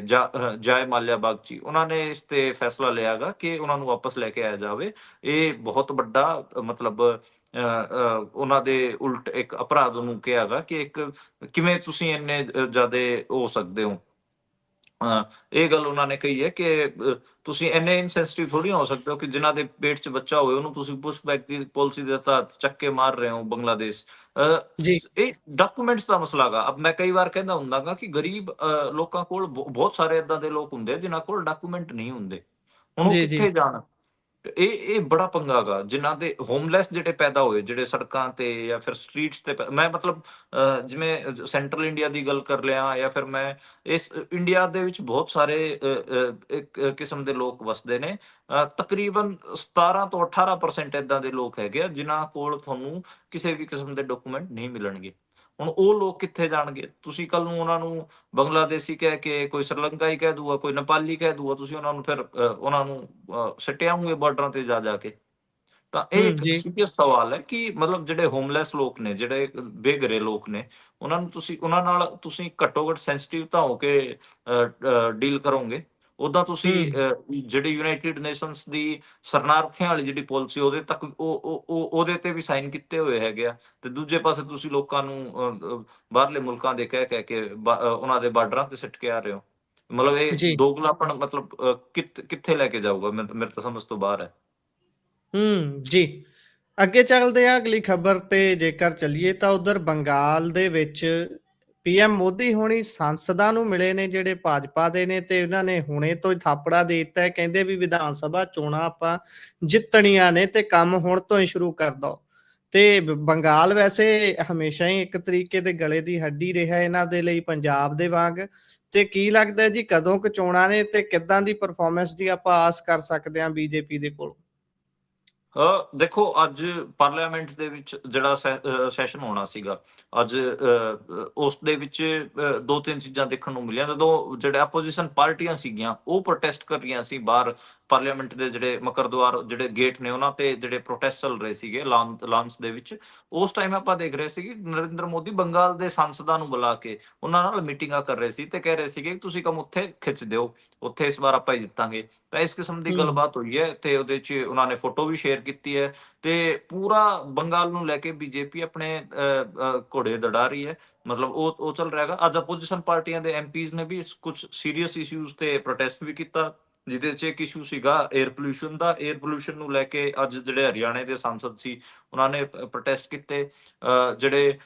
Speaker 2: ਜਾਇ ਮਾਲਿਆ ਬਾਗਚੀ ਉਹਨਾਂ ਨੇ ਇਸ ਤੇ ਫੈਸਲਾ ਲਿਆਗਾ ਕਿ ਉਹਨਾਂ ਨੂੰ ਵਾਪਸ ਲੈ ਕੇ ਆਇਆ ਜਾਵੇ। ਇਹ ਬਹੁਤ ਵੱਡਾ ਮਤਲਬ ਉਹਨਾਂ ਦੇ ਉਲਟ ਇੱਕ ਅਪਰਾਧ ਨੂੰ ਕਿਹਾਗਾ ਕਿ ਇੱਕ ਕਿਵੇਂ ਤੁਸੀਂ ਇੰਨੇ ਜ਼ਿਆਦਾ ਹੋ ਸਕਦੇ ਹੋ? ਇਹ ਗੱਲ ਉਹਨਾਂ ਨੇ ਕਹੀ ਹੈ ਕਿ ਤੁਸੀਂ ਇੰਨੇ ਇਨਸੈਂਸਿਟਿਵ ਥੋੜੀ ਹੋ ਸਕਦੇ ਹੋ ਕਿ ਜਿਨ੍ਹਾਂ ਦੇ ਪੇਟ 'ਚ ਬੱਚਾ ਹੋਵੇ ਉਹਨੂੰ ਤੁਸੀਂ ਪੁਸ਼ਬੈਕ ਦੀ ਪਾਲਿਸੀ ਦੇ ਤਹਿਤ ਚੱਕੇ ਮਾਰ ਰਹੇ ਹੋ ਬੰਗਲਾਦੇਸ਼।
Speaker 1: ਜੀ।
Speaker 2: ਇਹ ਡਾਕੂਮੈਂਟਸ ਦਾ ਮਸਲਾ ਅਬ ਮੈਂ ਕਈ ਵਾਰ ਕਹਿੰਦਾ ਹੁੰਦਾਗਾ ਕਿ ਗਰੀਬ ਲੋਕਾਂ ਕੋਲ ਬਹੁ- ਬਹੁਤ ਸਾਰੇ ਇਦਾਂ ਦੇ ਲੋਕ ਹੁੰਦੇ ਜਿਨ੍ਹਾਂ ਕੋਲ ਡਾਕੂਮੈਂਟ ਨਹੀਂ ਹੁੰਦੇ। ਹੁਣ ਉਹ। ਕਿੱਥੇ ਜਾਣ? ਇਹ ਇਹ ਬੜਾ ਪੰਗਾ ਗਾ ਜਿਨ੍ਹਾਂ ਦੇ ਹੋਮਲੈਸ ਜਿਹੜੇ ਪੈਦਾ ਹੋਏ ਜਿਹੜੇ ਸੜਕਾਂ ਤੇ ਜਾਂ ਫਿਰ ਸਟਰੀਟਸ ਤੇ ਮੈਂ ਮਤਲਬ ਜਿਵੇਂ ਸੈਂਟਰਲ ਇੰਡੀਆ ਦੀ ਗੱਲ ਕਰ ਲਿਆ ਜਾਂ ਫਿਰ ਮੈਂ ਇਸ ਇੰਡੀਆ ਦੇ ਵਿੱਚ ਬਹੁਤ ਸਾਰੇ ਕਿਸਮ ਦੇ ਲੋਕ ਵਸਦੇ ਨੇ। ਅਹ, ਤਕਰੀਬਨ 17 ਤੋਂ 18% ਇਦਾਂ ਦੇ ਲੋਕ ਹੈਗੇ ਆ ਜਿਨ੍ਹਾਂ ਕੋਲ ਤੁਹਾਨੂੰ ਕਿਸੇ ਵੀ ਕਿਸਮ ਦੇ ਡਾਕੂਮੈਂਟ ਨਹੀਂ ਮਿਲਣਗੇ। ਹੁਣ ਉਹ ਲੋਕ ਕਿੱਥੇ ਜਾਣਗੇ? ਤੁਸੀਂ ਕੱਲ ਨੂੰ ਉਹਨਾਂ ਨੂੰ ਬੰਗਲਾਦੇਸ਼ੀ ਕਹਿ ਕੇ ਕੋਈ ਸ਼੍ਰੀਲੰਕਾਈ ਕਹਿ ਦੂਗਾ ਕੋਈ ਨੇਪਾਲੀ ਕਹਿ ਦੂਗਾ ਤੁਸੀਂ ਉਹਨਾਂ ਨੂੰ ਫਿਰ ਉਹਨਾਂ ਨੂੰ ਅਹ, ਸਿੱਟਿਆ ਹੋਗੇ ਬਾਰਡਰਾਂ ਤੇ ਜਾ ਜਾ ਕੇ। ਤਾਂ ਇਹ ਇੱਕ। ਸੀਰੀਅਸ ਸਵਾਲ ਹੈ ਕਿ ਮਤਲਬ ਜਿਹੜੇ ਹੋਮਲੈਸ ਲੋਕ ਨੇ ਜਿਹੜੇ ਬੇਘਰੇ ਲੋਕ ਨੇ ਉਹਨਾਂ ਨੂੰ ਤੁਸੀਂ ਉਹਨਾਂ ਨਾਲ ਤੁਸੀਂ ਘੱਟੋ ਘੱਟ ਸੈਂਸਿਟਿਵ ਤਾਂ ਹੋ ਕੇ ਡੀਲ ਕਰੋਗੇ। ਉਦਾਂ ਤੁਸੀਂ ਜਿਹੜੀ ਯੂਨਾਈਟਿਡ ਨੇਸ਼ਨਸ ਦੀ ਸ਼ਰਨਾਰਥੀਆਂ ਵਾਲੀ ਜਿਹੜੀ ਪਾਲਿਸੀ ਉਹਦੇ ਤੱਕ ਉਹ ਉਹ ਉਹ- ਉਹਦੇ ਤੇ ਵੀ ਸਾਈਨ ਕੀਤੇ ਹੋਏ ਹੈਗੇ ਆ। ਤੇ ਦੂਜੇ ਪਾਸੇ ਤੁਸੀਂ ਲੋਕਾਂ ਨੂੰ ਬਾਹਰਲੇ ਮੁਲਕਾਂ ਦੇ ਕਹਿ ਕਹਿ ਕੇ ਉਹਨਾਂ ਦੇ ਬਾਰਡਰਾਂ ਤੇ ਸਿੱਟ ਕੇ ਆ ਰਹੇ ਹੋ। ਮਤਲਬ। ਇਹ ਦੋਗਲਾਪਣ ਮਤਲਬ ਕਿੱਥ- ਲੈ ਕੇ ਜਾਊਗਾ? ਮੇਰੇ ਮੇਰੇ ਤਾਂ ਸਮਝ ਤੋਂ ਬਾਹਰ ਹੈ।
Speaker 1: ਹੂੰ ਜੀ। ਅੱਗੇ ਚੱਲਦੇ ਆ ਅਗਲੀ ਖਬਰ ਤੇ ਜੇਕਰ ਚੱਲੀਏ ਤਾਂ ਉਧਰ ਬੰਗਾਲ ਦੇ ਵਿੱਚ ਪੀਐਮ ਮੋਦੀ ਹੋਣੀ ਸੰਸਦਾਂ ਨੂੰ ਮਿਲੇ ਨੇ ਜਿਹੜੇ ਭਾਜਪਾ ਦੇ ਨੇ ਤੇ ਉਹਨਾਂ ਨੇ ਹੁਣੇ ਤੋਂ ਹੀ ਥਾਪੜਾ ਦੇ ਦਿੱਤਾ ਕਹਿੰਦੇ ਵੀ ਵਿਧਾਨ ਸਭਾ ਚੋਣਾਂ ਆਪਾਂ ਜਿੱਤਣੀਆਂ ਨੇ ਤੇ ਕੰਮ ਹੁਣ ਤੋਂ ਹੀ ਸ਼ੁਰੂ ਕਰ ਦੋ। ਤੇ ਬੰਗਾਲ ਵੈਸੇ ਹਮੇਸ਼ਾ ਹੀ ਇੱਕ ਤਰੀਕੇ ਦੇ ਗਲੇ ਦੀ ਹੱਡੀ ਰਿਹਾ ਇਹਨਾਂ ਦੇ ਲਈ ਪੰਜਾਬ ਦੇ ਵਾਂਗ। ਤੇ ਕੀ ਲੱਗਦਾ ਜੀ ਕਦੋਂ ਕੁ ਚੋਣਾਂ ਨੇ ਤੇ ਕਿੱਦਾਂ ਦੀ ਪਰਫਾਰਮੈਂਸ ਦੀ ਆਪਾਂ ਆਸ ਕਰ ਸਕਦੇ ਹਾਂ ਬੀਜੇਪੀ ਦੇ ਕੋਲ?
Speaker 2: ਦੇਖੋ ਅੱਜ ਪਾਰਲੀਮੈਂਟ ਦੇ ਵਿੱਚ ਜਿਹੜਾ ਸੈਸ਼ਨ ਹੋਣਾ ਸੀਗਾ ਅੱਜ ਅ, ਅ, ਉਸ ਦੇ ਵਿੱਚ ਦੋ ਤਿੰਨ ਚੀਜ਼ਾਂ ਦੇਖਣ ਨੂੰ ਮਿਲੀਆਂ। ਜਦੋਂ ਜਿਹੜੇ ਆਪੋਜੀਸ਼ਨ ਪਾਰਟੀਆਂ ਸੀਗੀਆਂ ਉਹ ਪ੍ਰੋਟੈਸਟ ਕਰ ਰਹੀਆਂ ਸੀ ਬਾਹਰ ਪਾਰਲੀਮੈਂਟ ਦੇ ਜਿਹੜੇ ਮਕਰਦੁਆਰ ਜਿਹੜੇ ਗੇਟ ਨੇ ਉਹਨਾਂ ਤੇ ਜਿਹੜੇ ਪ੍ਰੋਟੈਸਟ ਚੱਲ ਰਹੇ ਸੀਗੇ ਲਾਂਸ ਦੇ ਵਿੱਚ ਉਸ ਟਾਈਮ ਆਪਾਂ ਦੇਖ ਰਹੇ ਸੀ ਕਿ ਨਰਿੰਦਰ ਮੋਦੀ ਬੰਗਾਲ ਦੇ ਸੰਸਦਾਂ ਨੂੰ ਬੁਲਾ ਕੇ ਉਹਨਾਂ ਨਾਲ ਮੀਟਿੰਗਾਂ ਕਰ ਰਹੇ ਸੀ ਤੇ ਕਹਿ ਰਹੇ ਸੀਗੇ ਕਿ ਤੁਸੀਂ ਕੰਮ ਉੱਥੇ ਖਿੱਚ ਦਿਓ ਉੱਥੇ ਇਸ ਵਾਰ ਆਪਾਂ ਹੀ ਜਿੱਤਾਂਗੇ। ਤਾਂ ਇਸ ਕਿਸਮ ਦੀ। ਗੱਲਬਾਤ ਹੋਈ ਹੈ ਤੇ ਉਹਦੇ 'ਚ ਉਹਨਾਂ ਨੇ ਫੋਟੋ ਵੀ ਸ਼ੇਅਰ ਕੀਤੀ ਹੈ ਤੇ ਪੂਰਾ ਬੰਗਾਲ ਨੂੰ ਲੈ ਕੇ ਬੀਜੇਪੀ ਆਪਣੇ ਘੋੜੇ ਦੜਾ ਰਹੀ ਹੈ। ਮਤਲਬ ਉਹ ਉਹ ਚੱਲ ਰਿਹਾਗਾ ਅੱਜ ਆਪੋਜੀਸ਼ਨ ਪਾਰਟੀਆਂ ਦੇ ਐਮਪੀਜ਼ ਨੇ ਵੀ ਕੁਝ ਸੀਰੀਅਸ ਇਸ਼ੂਜ਼ ਤੇ ਪ੍ਰੋਟੈਸਟ ਵੀ ਕੀਤਾ। ਜਿਹਦੇ 'ਚ ਇੱਕ ਇਸ਼ੂ ਸੀਗਾ 에ਅਰ ਪੋਲੂਸ਼ਨ ਦਾ। 에ਅਰ ਪੋਲੂਸ਼ਨ ਨੂੰ ਲੈ ਕੇ ਅੱਜ ਜਿਹੜੇ ਹਰਿਆਣੇ ਦੇ ਸੰਸਦ ਸੀ, ਉਹਨਾਂ ਨੇ ਪ੍ਰੋਟੈਸਟ ਕੀਤੇ। ਜਿਹੜੇ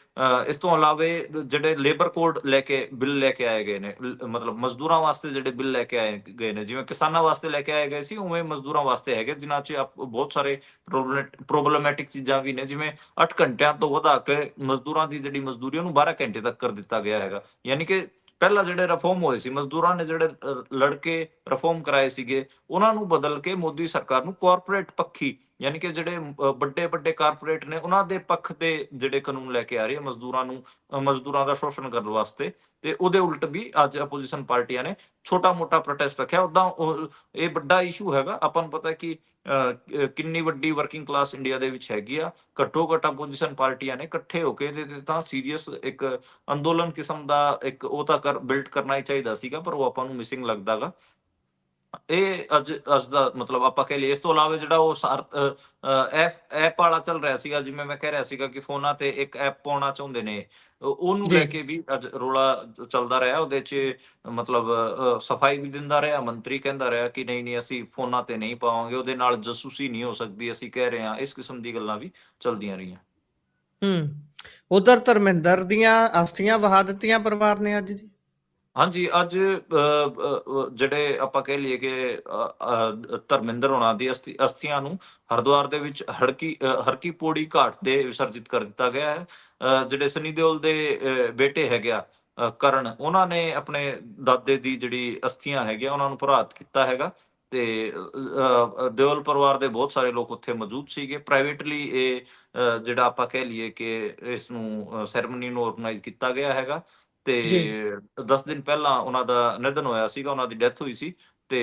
Speaker 2: ਇਸ ਤੋਂ ਇਲਾਵੇ ਜਿਹੜੇ ਲੇਬਰ ਕੋਡ ਲੈ ਕੇ, ਬਿੱਲ ਲੈ ਕੇ ਆਏ ਗਏ ਨੇ। ਮਤਲਬ ਮਜ਼ਦੂਰਾਂ ਵਾਸਤੇ ਜਿਹੜੇ ਬਿੱਲ ਲੈ ਕੇ ਆਏ ਗਏ ਨੇ। ਜਿਵੇਂ ਕਿਸਾਨਾਂ ਵਾਸਤੇ ਲੈ ਕੇ ਆਏ ਗਏ ਸੀ, ਉਵੇਂ ਮਜ਼ਦੂਰਾਂ ਵਾਸਤੇ ਹੈਗੇ, ਜਿਨ੍ਹਾਂ 'ਚ ਬਹੁਤ ਸਾਰੇ ਪ੍ਰੋਬਲਮੈਟਿਕ ਚੀਜ਼ਾਂ ਵੀ ਨੇ। ਜਿਵੇਂ 8 ਘੰਟਿਆਂ ਤੋਂ ਵਧਾ ਕੇ ਮਜ਼ਦੂਰਾਂ ਦੀ ਜਿਹੜੀ ਮਜ਼ਦੂਰੀ ਉਹਨੂੰ 12 ਘੰਟੇ ਤੱਕ ਕਰ ਦਿੱਤਾ ਗਿਆ ਹੈਗਾ। ਯਾਨੀ ਕਿ ਪਹਿਲਾਂ ਜਿਹੜੇ ਰਿਫਾਰਮ ਹੋਏ ਸੀ, ਮਜ਼ਦੂਰਾਂ ਨੇ ਜਿਹੜੇ ਲੜਕੇ ਲੜ ਕੇ ਰਿਫਾਰਮ ਕਰਾਏ ਸੀਗੇ, ਉਹਨਾਂ ਨੂੰ ਬਦਲ ਕੇ ਮੋਦੀ ਸਰਕਾਰ ਨੂੰ ਕਾਰਪੋਰੇਟ ਪੱਖੀ ਯਾਨੀ ਕਿ ਜਿਹੜੇ ਵੱਡੇ ਵੱਡੇ ਕਾਰਪੋਰੇਟ ਨੇ, ਉਹਨਾਂ ਦੇ ਪੱਖ ਦੇ ਜਿਹੜੇ ਕਾਨੂੰਨ ਲੈ ਕੇ ਆ ਰਹੀ ਹੈ ਮਜ਼ਦੂਰਾਂ ਨੂੰ ਮਜ਼ਦੂਰਾਂ ਦਾ ਸ਼ੋਸ਼ਣ ਕਰਨ ਵਾਸਤੇ ਤੇ ਉਹਦੇ ਉਲਟ ਵੀ ਅੱਜ ਆਪੋਜੀਸ਼ਨ ਪਾਰਟੀਆਂ ਨੇ ਛੋਟਾ ਮੋਟਾ ਪ੍ਰੋਟੈਸਟ ਰੱਖਿਆ। ਉਦਾਂ ਇਹ ਵੱਡਾ ਇਸ਼ੂ ਹੈਗਾ। ਆਪਾਂ ਨੂੰ ਪਤਾ ਕਿ ਕਿੰਨੀ ਵੱਡੀ ਵਰਕਿੰਗ ਕਲਾਸ ਇੰਡੀਆ ਦੇ ਵਿੱਚ ਹੈਗੀ ਆ। ਘੱਟੋ ਘੱਟ ਆਪੋਜੀਸ਼ਨ ਪਾਰਟੀਆਂ ਨੇ ਇਕੱਠੇ ਹੋ ਕੇ ਇਹਦੇ ਤਾਂ ਸੀਰੀਅਸ ਇੱਕ ਅੰਦੋਲਨ ਕਿਸਮ ਦਾ ਇੱਕ ਉਹ ਤਾਂ ਕਰ ਬਿਲਡ ਕਰਨਾ ਹੀ ਚਾਹੀਦਾ ਸੀਗਾ, ਪਰ ਉਹ ਆਪਾਂ ਨੂੰ ਮਿਸਿੰਗ ਲੱਗਦਾਗਾ। ਇਹ ਅੱਜ ਅੱਜ ਦਾ ਮਤਲਬ ਆਪਾਂ ਕਹਿ ਲਈਏ ਇਸ ਤੋਂ ਇਲਾਵਾ ਜਿਹੜਾ ਉਹ ਐਪ ਐਪ ਵਾਲਾ ਚੱਲ ਰਿਹਾ ਸੀਗਾ ਜਿਵੇਂ ਮੈਂ ਕਹਿ ਰਿਹਾ ਸੀਗਾ ਕਿ ਫੋਨਾਂ ਤੇ ਇੱਕ ਐਪ ਪਾਉਣਾ ਚਾਹੁੰਦੇ ਨੇ। ਉਹ- ਉਹਨੂੰ। ਲੈ ਕੇ ਵੀ ਅੱਜ ਰੋਲਾ ਚੱਲਦਾ ਰਿਹਾ ਉਹਦੇ 'ਚ ਮਤਲਬ ਸਫ਼ਾਈ ਵੀ ਦਿੰਦਾ ਰਿਹਾ ਮੰਤਰੀ ਕਹਿੰਦਾ ਰਿਹਾ ਕਿ ਨਹੀਂ ਨਹੀਂ ਅਸੀਂ ਫੋਨਾਂ ਤੇ ਨਹੀਂ ਪਾਵਾਂਗੇ ਉਹਦੇ ਨਾਲ ਜਸੂਸੀ ਨਹੀਂ ਹੋ ਸਕਦੀ ਅਸੀਂ ਕਹਿ ਰਹੇ ਹਾਂ ਇਸ ਕਿਸਮ ਦੀ ਗੱਲਾਂ ਵੀ ਚੱਲਦੀਆਂ ਰਹੀਆਂ।
Speaker 1: ਹੂੰ। ਉਧਰ ਧਰਮਿੰਦਰ ਦੀਆਂ ਅਸਥੀਆਂ ਵਹਾ ਦਿੱਤੀਆਂ ਪਰਿਵਾਰ ਨੇ ਅੱਜ ਜੀ।
Speaker 2: ਹਾਂਜੀ ਅੱਜ ਅ, ਜਿਹੜੇ ਆਪਾਂ ਕਹਿ ਲਈਏ ਕਿ ਧਰਮਿੰਦਰ ਹੋਣਾ ਦੀ ਅਸਥੀਆਂ ਨੂੰ ਹਰਿਦੁਆਰ ਦੇ ਵਿੱਚ ਹੜਕੀ ਹਰਕੀ ਪੋੜੀ ਘਾਟ ਤੇ ਵਿਸਰਜਿਤ ਕਰ ਦਿੱਤਾ ਗਿਆ ਹੈ। ਜਿਹੜੇ ਸਨੀ ਦਿਓਲ ਦੇ ਬੇਟੇ ਹੈਗੇ ਆ ਕਰਨ ਉਹਨਾਂ ਨੇ ਆਪਣੇ ਦਾਦੇ ਦੀ ਜਿਹੜੀ ਅਸਥੀਆਂ ਹੈਗੀਆਂ ਉਹਨਾਂ ਨੂੰ ਪ੍ਰਹਾਤ ਕੀਤਾ ਹੈਗਾ। ਤੇ ਦਿਓਲ ਪਰਿਵਾਰ ਦੇ ਬਹੁਤ ਸਾਰੇ ਲੋਕ ਉੱਥੇ ਮੌਜੂਦ ਸੀਗੇ। ਪ੍ਰਾਈਵੇਟਲੀ ਇਹ ਜਿਹੜਾ ਆਪਾਂ ਕਹਿ ਲਈਏ ਕਿ ਇਸ ਨੂੰ ਸੈਰੇਮਨੀ ਨੂੰ ਆਰਗੇਨਾਈਜ਼ ਕੀਤਾ ਗਿਆ ਹੈਗਾ। ਤੇ
Speaker 1: ਜੀ।
Speaker 2: 10 ਦਿਨ ਪਹਿਲਾਂ ਉਹਨਾਂ ਦਾ ਨਿਧਨ ਹੋਇਆ ਸੀਗਾ ਉਹਨਾਂ ਦੀ ਡੈਥ ਹੋਈ ਸੀ ਤੇ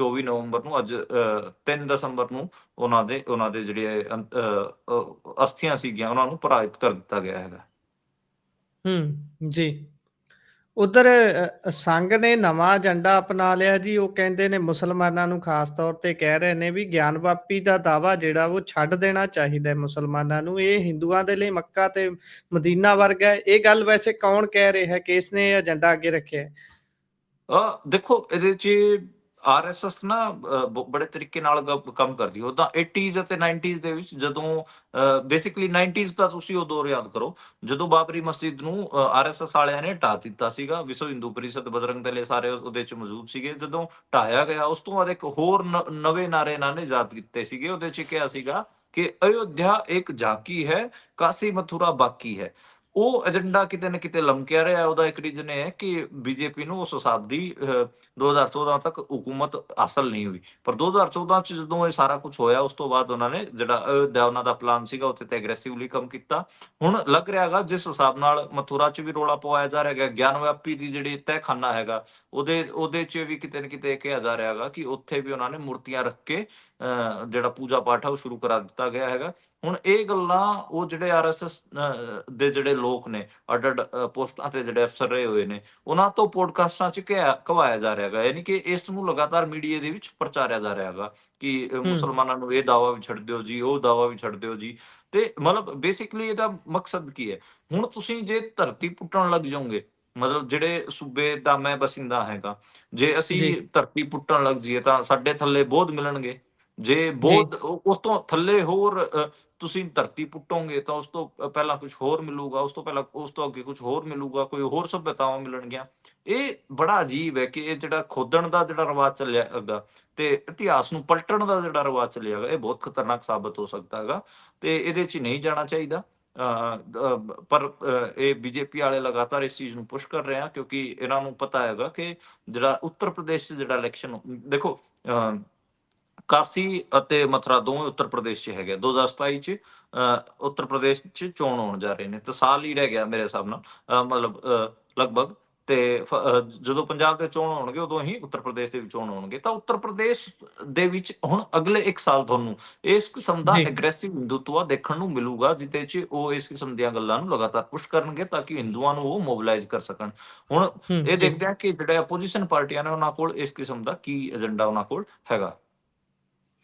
Speaker 2: 24 ਨਵੰਬਰ ਨੂੰ ਅੱਜ ਅ, 3 ਦਸੰਬਰ ਨੂੰ ਉਹਨਾਂ ਦੇ ਉਹਨਾਂ ਦੇ ਜਿਹੜੇ ਅਸਥੀਆਂ ਸੀਗੀਆਂ ਉਹਨਾਂ ਨੂੰ ਪ੍ਰਵਾਹਿਤ ਕਰ ਦਿੱਤਾ ਗਿਆ ਹੈਗਾ
Speaker 1: ਹੂੰ ਜੀ ਉਧਰ ਸੰਘ ਨੇ ਨਵਾਂ ਏਜੰਡਾ ਅਪਣਾ ਲਿਆ ਜੀ। ਉਹ ਕਹਿੰਦੇ ਨੇ ਮੁਸਲਮਾਨਾਂ ਨੂੰ ਖਾਸ ਤੌਰ ਤੇ ਕਹਿ ਰਹੇ ਨੇ ਵੀ ਗਿਆਨਵਾਪੀ ਦਾ ਦਾਵਾ ਜਿਹੜਾ ਉਹ ਛੱਡ ਦੇਣਾ ਚਾਹੀਦਾ ਹੈ ਮੁਸਲਮਾਨਾਂ ਨੂੰ। ਇਹ ਹਿੰਦੂਆਂ ਦੇ ਲਈ ਮੱਕਾ ਤੇ ਮਦੀਨਾ ਵਰਗਾ ਹੈ। ਇਹ ਗੱਲ ਵੈਸੇ ਕੌਣ ਕਹਿ ਰਿਹਾ ਹੈ? ਕਿ ਇਸਨੇ ਇਹ ਏਜੰਡਾ ਅੱਗੇ ਰੱਖਿਆ ਹੈ?
Speaker 2: ਦੇਖੋ, ਇਹਦੇ 'ਚ ਆਰਐਸਐਸ ਨਾ ਬੜੇ ਤਰੀਕੇ ਨਾਲ ਕੰਮ ਕਰਦੀ ਹੈ। ਉਦਾਂ 80s ਅਤੇ 90s ਦੇ ਵਿੱਚ ਜਦੋਂ ਬੇਸਿਕਲੀ 90s ਦਾ ਤੁਸੀਂ ਉਹ ਦੌਰ ਯਾਦ ਕਰੋ। ਜਦੋਂ ਬਾਬਰੀ ਮਸਜਿਦ ਨੂੰ ਆਰਐਸਐਸ ਵਾਲਿਆਂ ਨੇ ਢਾ ਦਿੱਤਾ ਸੀਗਾ, ਵਿਸ਼ਵ ਹਿੰਦੂ ਪਰਿਸ਼ਦ ਬਜਰੰਗ ਦਲੇ ਸਾਰੇ ਉਹਦੇ ਚ ਮੌਜੂਦ ਸੀਗੇ। ਜਦੋਂ ਢਾਇਆ ਗਿਆ, ਉਸ ਤੋਂ ਬਾਅਦ ਇੱਕ ਹੋਰ ਨਵੇਂ ਨਾਰੇ ਇਹਨਾਂ ਨੇ ਯਾਦ ਕੀਤੇ ਸੀਗੇ। ਉਹਦੇ ਚ ਕਿਹਾ ਸੀਗਾ ਕਿ ਅਯੋਧਿਆ ਇੱਕ ਝਾਂਕੀ ਹੈ ਕਾਸੀ ਮਥੁਰਾ ਬਾਕੀ ਹੈ। ਉਹ ਏਜੰਡਾ ਕਿਤੇ ਨਾ ਕਿਤੇ ਲਮਕਿਆ ਰਿਹਾ। ਉਹਦਾ ਇੱਕ ਰੀਜ਼ਨ ਇਹ ਹੈ ਕਿ ਬੀਜੇਪੀ ਨੂੰ ਉਸ ਹਿਸਾਬ ਦੀ 2014 ਤੱਕ ਹਕੂਮਤ ਹਾਸਲ ਨਹੀਂ ਹੋਈ। ਪਰ 2014 ਚ ਜਦੋਂ ਇਹ ਸਾਰਾ ਕੁਝ ਹੋਇਆ, ਉਸ ਤੋਂ ਬਾਅਦ ਉਹਨਾਂ ਨੇ ਜਿਹੜਾ ਅਯੋਧਿਆ ਉਹਨਾਂ ਦਾ ਪਲਾਨ ਸੀਗਾ ਉੱਤੇ ਤੇ ਐਗਰੈਸਿਵਲੀ ਕੰਮ ਕੀਤਾ। ਹੁਣ ਲੱਗ ਰਿਹਾ ਹੈਗਾ, ਜਿਸ ਹਿਸਾਬ ਨਾਲ ਮਥੁਰਾ ਚ ਵੀ ਰੋਲਾ ਪਵਾਇਆ ਜਾ ਰਿਹਾ ਹੈਗਾ ਗਿਆਨ ਵਿਆਪੀ ਦੀ ਜਿਹੜੀ ਤਹਿਖਾਨਾ ਹੈਗਾ ਉਹਦੇ ਉਹਦੇ ਚ ਵੀ ਕਿਤੇ ਨਾ ਕਿਤੇ ਕਿਹਾ ਜਾ ਰਿਹਾ ਹੈਗਾ ਕਿ ਉੱਥੇ ਵੀ ਉਹਨਾਂ ਨੇ ਮੂਰਤੀਆਂ ਰੱਖ ਕੇ ਜਿਹੜਾ ਪੂਜਾ ਪਾਠ ਹੈ ਉਹ ਸ਼ੁਰੂ ਕਰਾ ਦਿੱਤਾ ਗਿਆ ਹੈਗਾ। ਹੁਣ ਇਹ ਗੱਲਾਂ ਉਹ ਜਿਹੜੇ ਆਰਐਸਐਸ ਦੇ ਜਿਹੜੇ ਲੋਕ ਨੇ ਅੱਡ ਅੱਡ ਅਹ, ਪੋਸਟਾਂ ਤੇ ਜਿਹੜੇ ਅਫਸਰ ਰਹੇ ਹੋਏ ਨੇ ਉਹਨਾਂ ਤੋਂ ਪੋਡਕਾਸਟਾਂ ਚ ਕਿਹਾ ਕਵਾਇਆ ਜਾ ਰਿਹਾ ਹੈਗਾ। ਯਾਨੀ ਕਿ ਇਸ ਨੂੰ ਲਗਾਤਾਰ ਮੀਡੀਆ ਦੇ ਵਿੱਚ ਪ੍ਰਚਾਰਿਆ ਜਾ ਰਿਹਾ ਹੈਗਾ ਕਿ ਮੁਸਲਮਾਨਾਂ ਨੂੰ ਇਹ ਦਾਵਾ ਵੀ ਛੱਡ ਦਿਓ ਜੀ ਉਹ ਦਾਵਾ ਵੀ ਛੱਡ ਦਿਓ ਜੀ। ਤੇ ਮਤਲਬ ਬੇਸਿਕਲੀ ਇਹਦਾ ਮਕਸਦ ਕੀ ਹੈ? ਹੁਣ ਤੁਸੀਂ ਜੇ ਧਰਤੀ ਪੁੱਟਣ ਲੱਗ ਜਾਓਗੇ ਮਤਲਬ ਜਿਹੜੇ ਸੂਬੇ ਦਾ ਮੈਂ ਬਸਿੰਦਾ ਹੈਗਾ ਜੇ ਅਸੀਂ। ਧਰਤੀ ਪੁੱਟਣ ਲੱਗ ਜਾਈਏ ਤਾਂ ਸਾਡੇ ਥੱਲੇ ਬੋਧ ਮਿਲਣਗੇ। ਜੇ ਬੋਧ ਉਸ ਤੋਂ ਥੱਲੇ ਹੋਰ ਤੁਸੀਂ ਧਰਤੀ ਪੁੱਟੋਗੇ ਤਾਂ ਉਸ ਤੋਂ ਪਹਿਲਾਂ ਕੁਝ ਹੋਰ ਮਿਲੂਗਾ ਉਸ ਤੋਂ ਪਹਿਲਾਂ ਉਸ ਤੋਂ ਅੱਗੇ ਕੁਝ ਹੋਰ ਮਿਲੂਗਾ ਕੋਈ ਹੋਰ ਸਭਿਅਤਾਵਾਂ ਮਿਲਣਗੀਆਂ। ਇਹ ਬੜਾ ਅਜੀਬ ਹੈ ਕਿ ਇਹ ਜਿਹੜਾ ਖੋਦਣ ਦਾ ਜਿਹੜਾ ਰਿਵਾਜ ਚੱਲਿਆ ਹੈਗਾ ਤੇ ਇਤਿਹਾਸ ਨੂੰ ਪਲਟਣ ਦਾ ਜਿਹੜਾ ਰਿਵਾਜ ਚੱਲਿਆ ਹੈਗਾ ਇਹ ਬਹੁਤ ਖਤਰਨਾਕ ਸਾਬਤ ਹੋ ਸਕਦਾ ਹੈਗਾ ਤੇ ਇਹਦੇ 'ਚ ਨਹੀਂ ਜਾਣਾ ਚਾਹੀਦਾ। ਪਰ ਇਹ ਬੀਜੇਪੀ ਵਾਲੇ ਲਗਾਤਾਰ ਇਸ ਚੀਜ਼ ਨੂੰ ਪੁਸ਼ ਕਰ ਰਹੇ ਆ ਕਿਉਂਕਿ ਇਹਨਾਂ ਨੂੰ ਪਤਾ ਹੈਗਾ ਕਿ ਜਿਹੜਾ ਉੱਤਰ ਪ੍ਰਦੇਸ਼ 'ਚ ਜਿਹੜਾ ਇਲੈਕਸ਼ਨ ਦੇਖੋ ਕਾਸੀ ਅਤੇ ਮਥੁਰਾ ਦੋਵੇਂ ਉੱਤਰ ਪ੍ਰਦੇਸ਼ 'ਚ ਹੈਗੇ 2027 'ਚ ਅ, ਉੱਤਰ ਪ੍ਰਦੇਸ਼ 'ਚ ਚੋਣ ਹੋਣ ਜਾ ਰਹੇ ਨੇ। ਤੇ ਸਾਲ ਹੀ ਰਹਿ ਗਿਆ ਮੇਰੇ ਹਿਸਾਬ ਨਾਲ ਮਤਲਬ ਅ, ਲਗਭਗ। ਤੇ ਜਦੋਂ ਪੰਜਾਬ ਦੇ ਚੋਣ ਹੋਣਗੇ ਉਦੋਂ ਹੀ ਉੱਤਰ ਪ੍ਰਦੇਸ਼ ਦੇ ਵਿੱਚ ਚੋਣ ਹੋਣਗੇ ਤਾਂ ਉੱਤਰ ਪ੍ਰਦੇਸ਼ ਦੇ ਵਿੱਚ ਹੁਣ ਅਗਲੇ 1 ਸਾਲ ਤੁਹਾਨੂੰ ਇਸ ਕਿਸਮ ਦਾ। ਐਗਰੈਸਿਵ ਹਿੰਦੂਤਵਾ ਦੇਖਣ ਨੂੰ ਮਿਲੂਗਾ ਜਿੱਤੇ 'ਚ ਉਹ ਇਸ ਕਿਸਮ ਦੀਆਂ ਗੱਲਾਂ ਨੂੰ ਲਗਾਤਾਰ ਪੁਸ਼ ਕਰਨਗੇ ਤਾਂ ਕਿ ਹਿੰਦੂਆਂ ਨੂੰ ਉਹ ਮੋਬਿਲਾਈਜ਼ ਕਰ ਸਕਣ ਹੁਣ ਇਹ। ਦੇਖਦੇ ਆ ਕਿ ਜਿਹੜੇ ਆਪੋਜੀਸ਼ਨ ਪਾਰਟੀਆਂ ਨੇ ਉਹਨਾਂ ਕੋਲ ਇਸ ਕਿਸਮ ਦਾ ਕੀ ਏਜੰਡਾ ਉਹਨਾਂ ਕੋਲ ਹੈਗਾ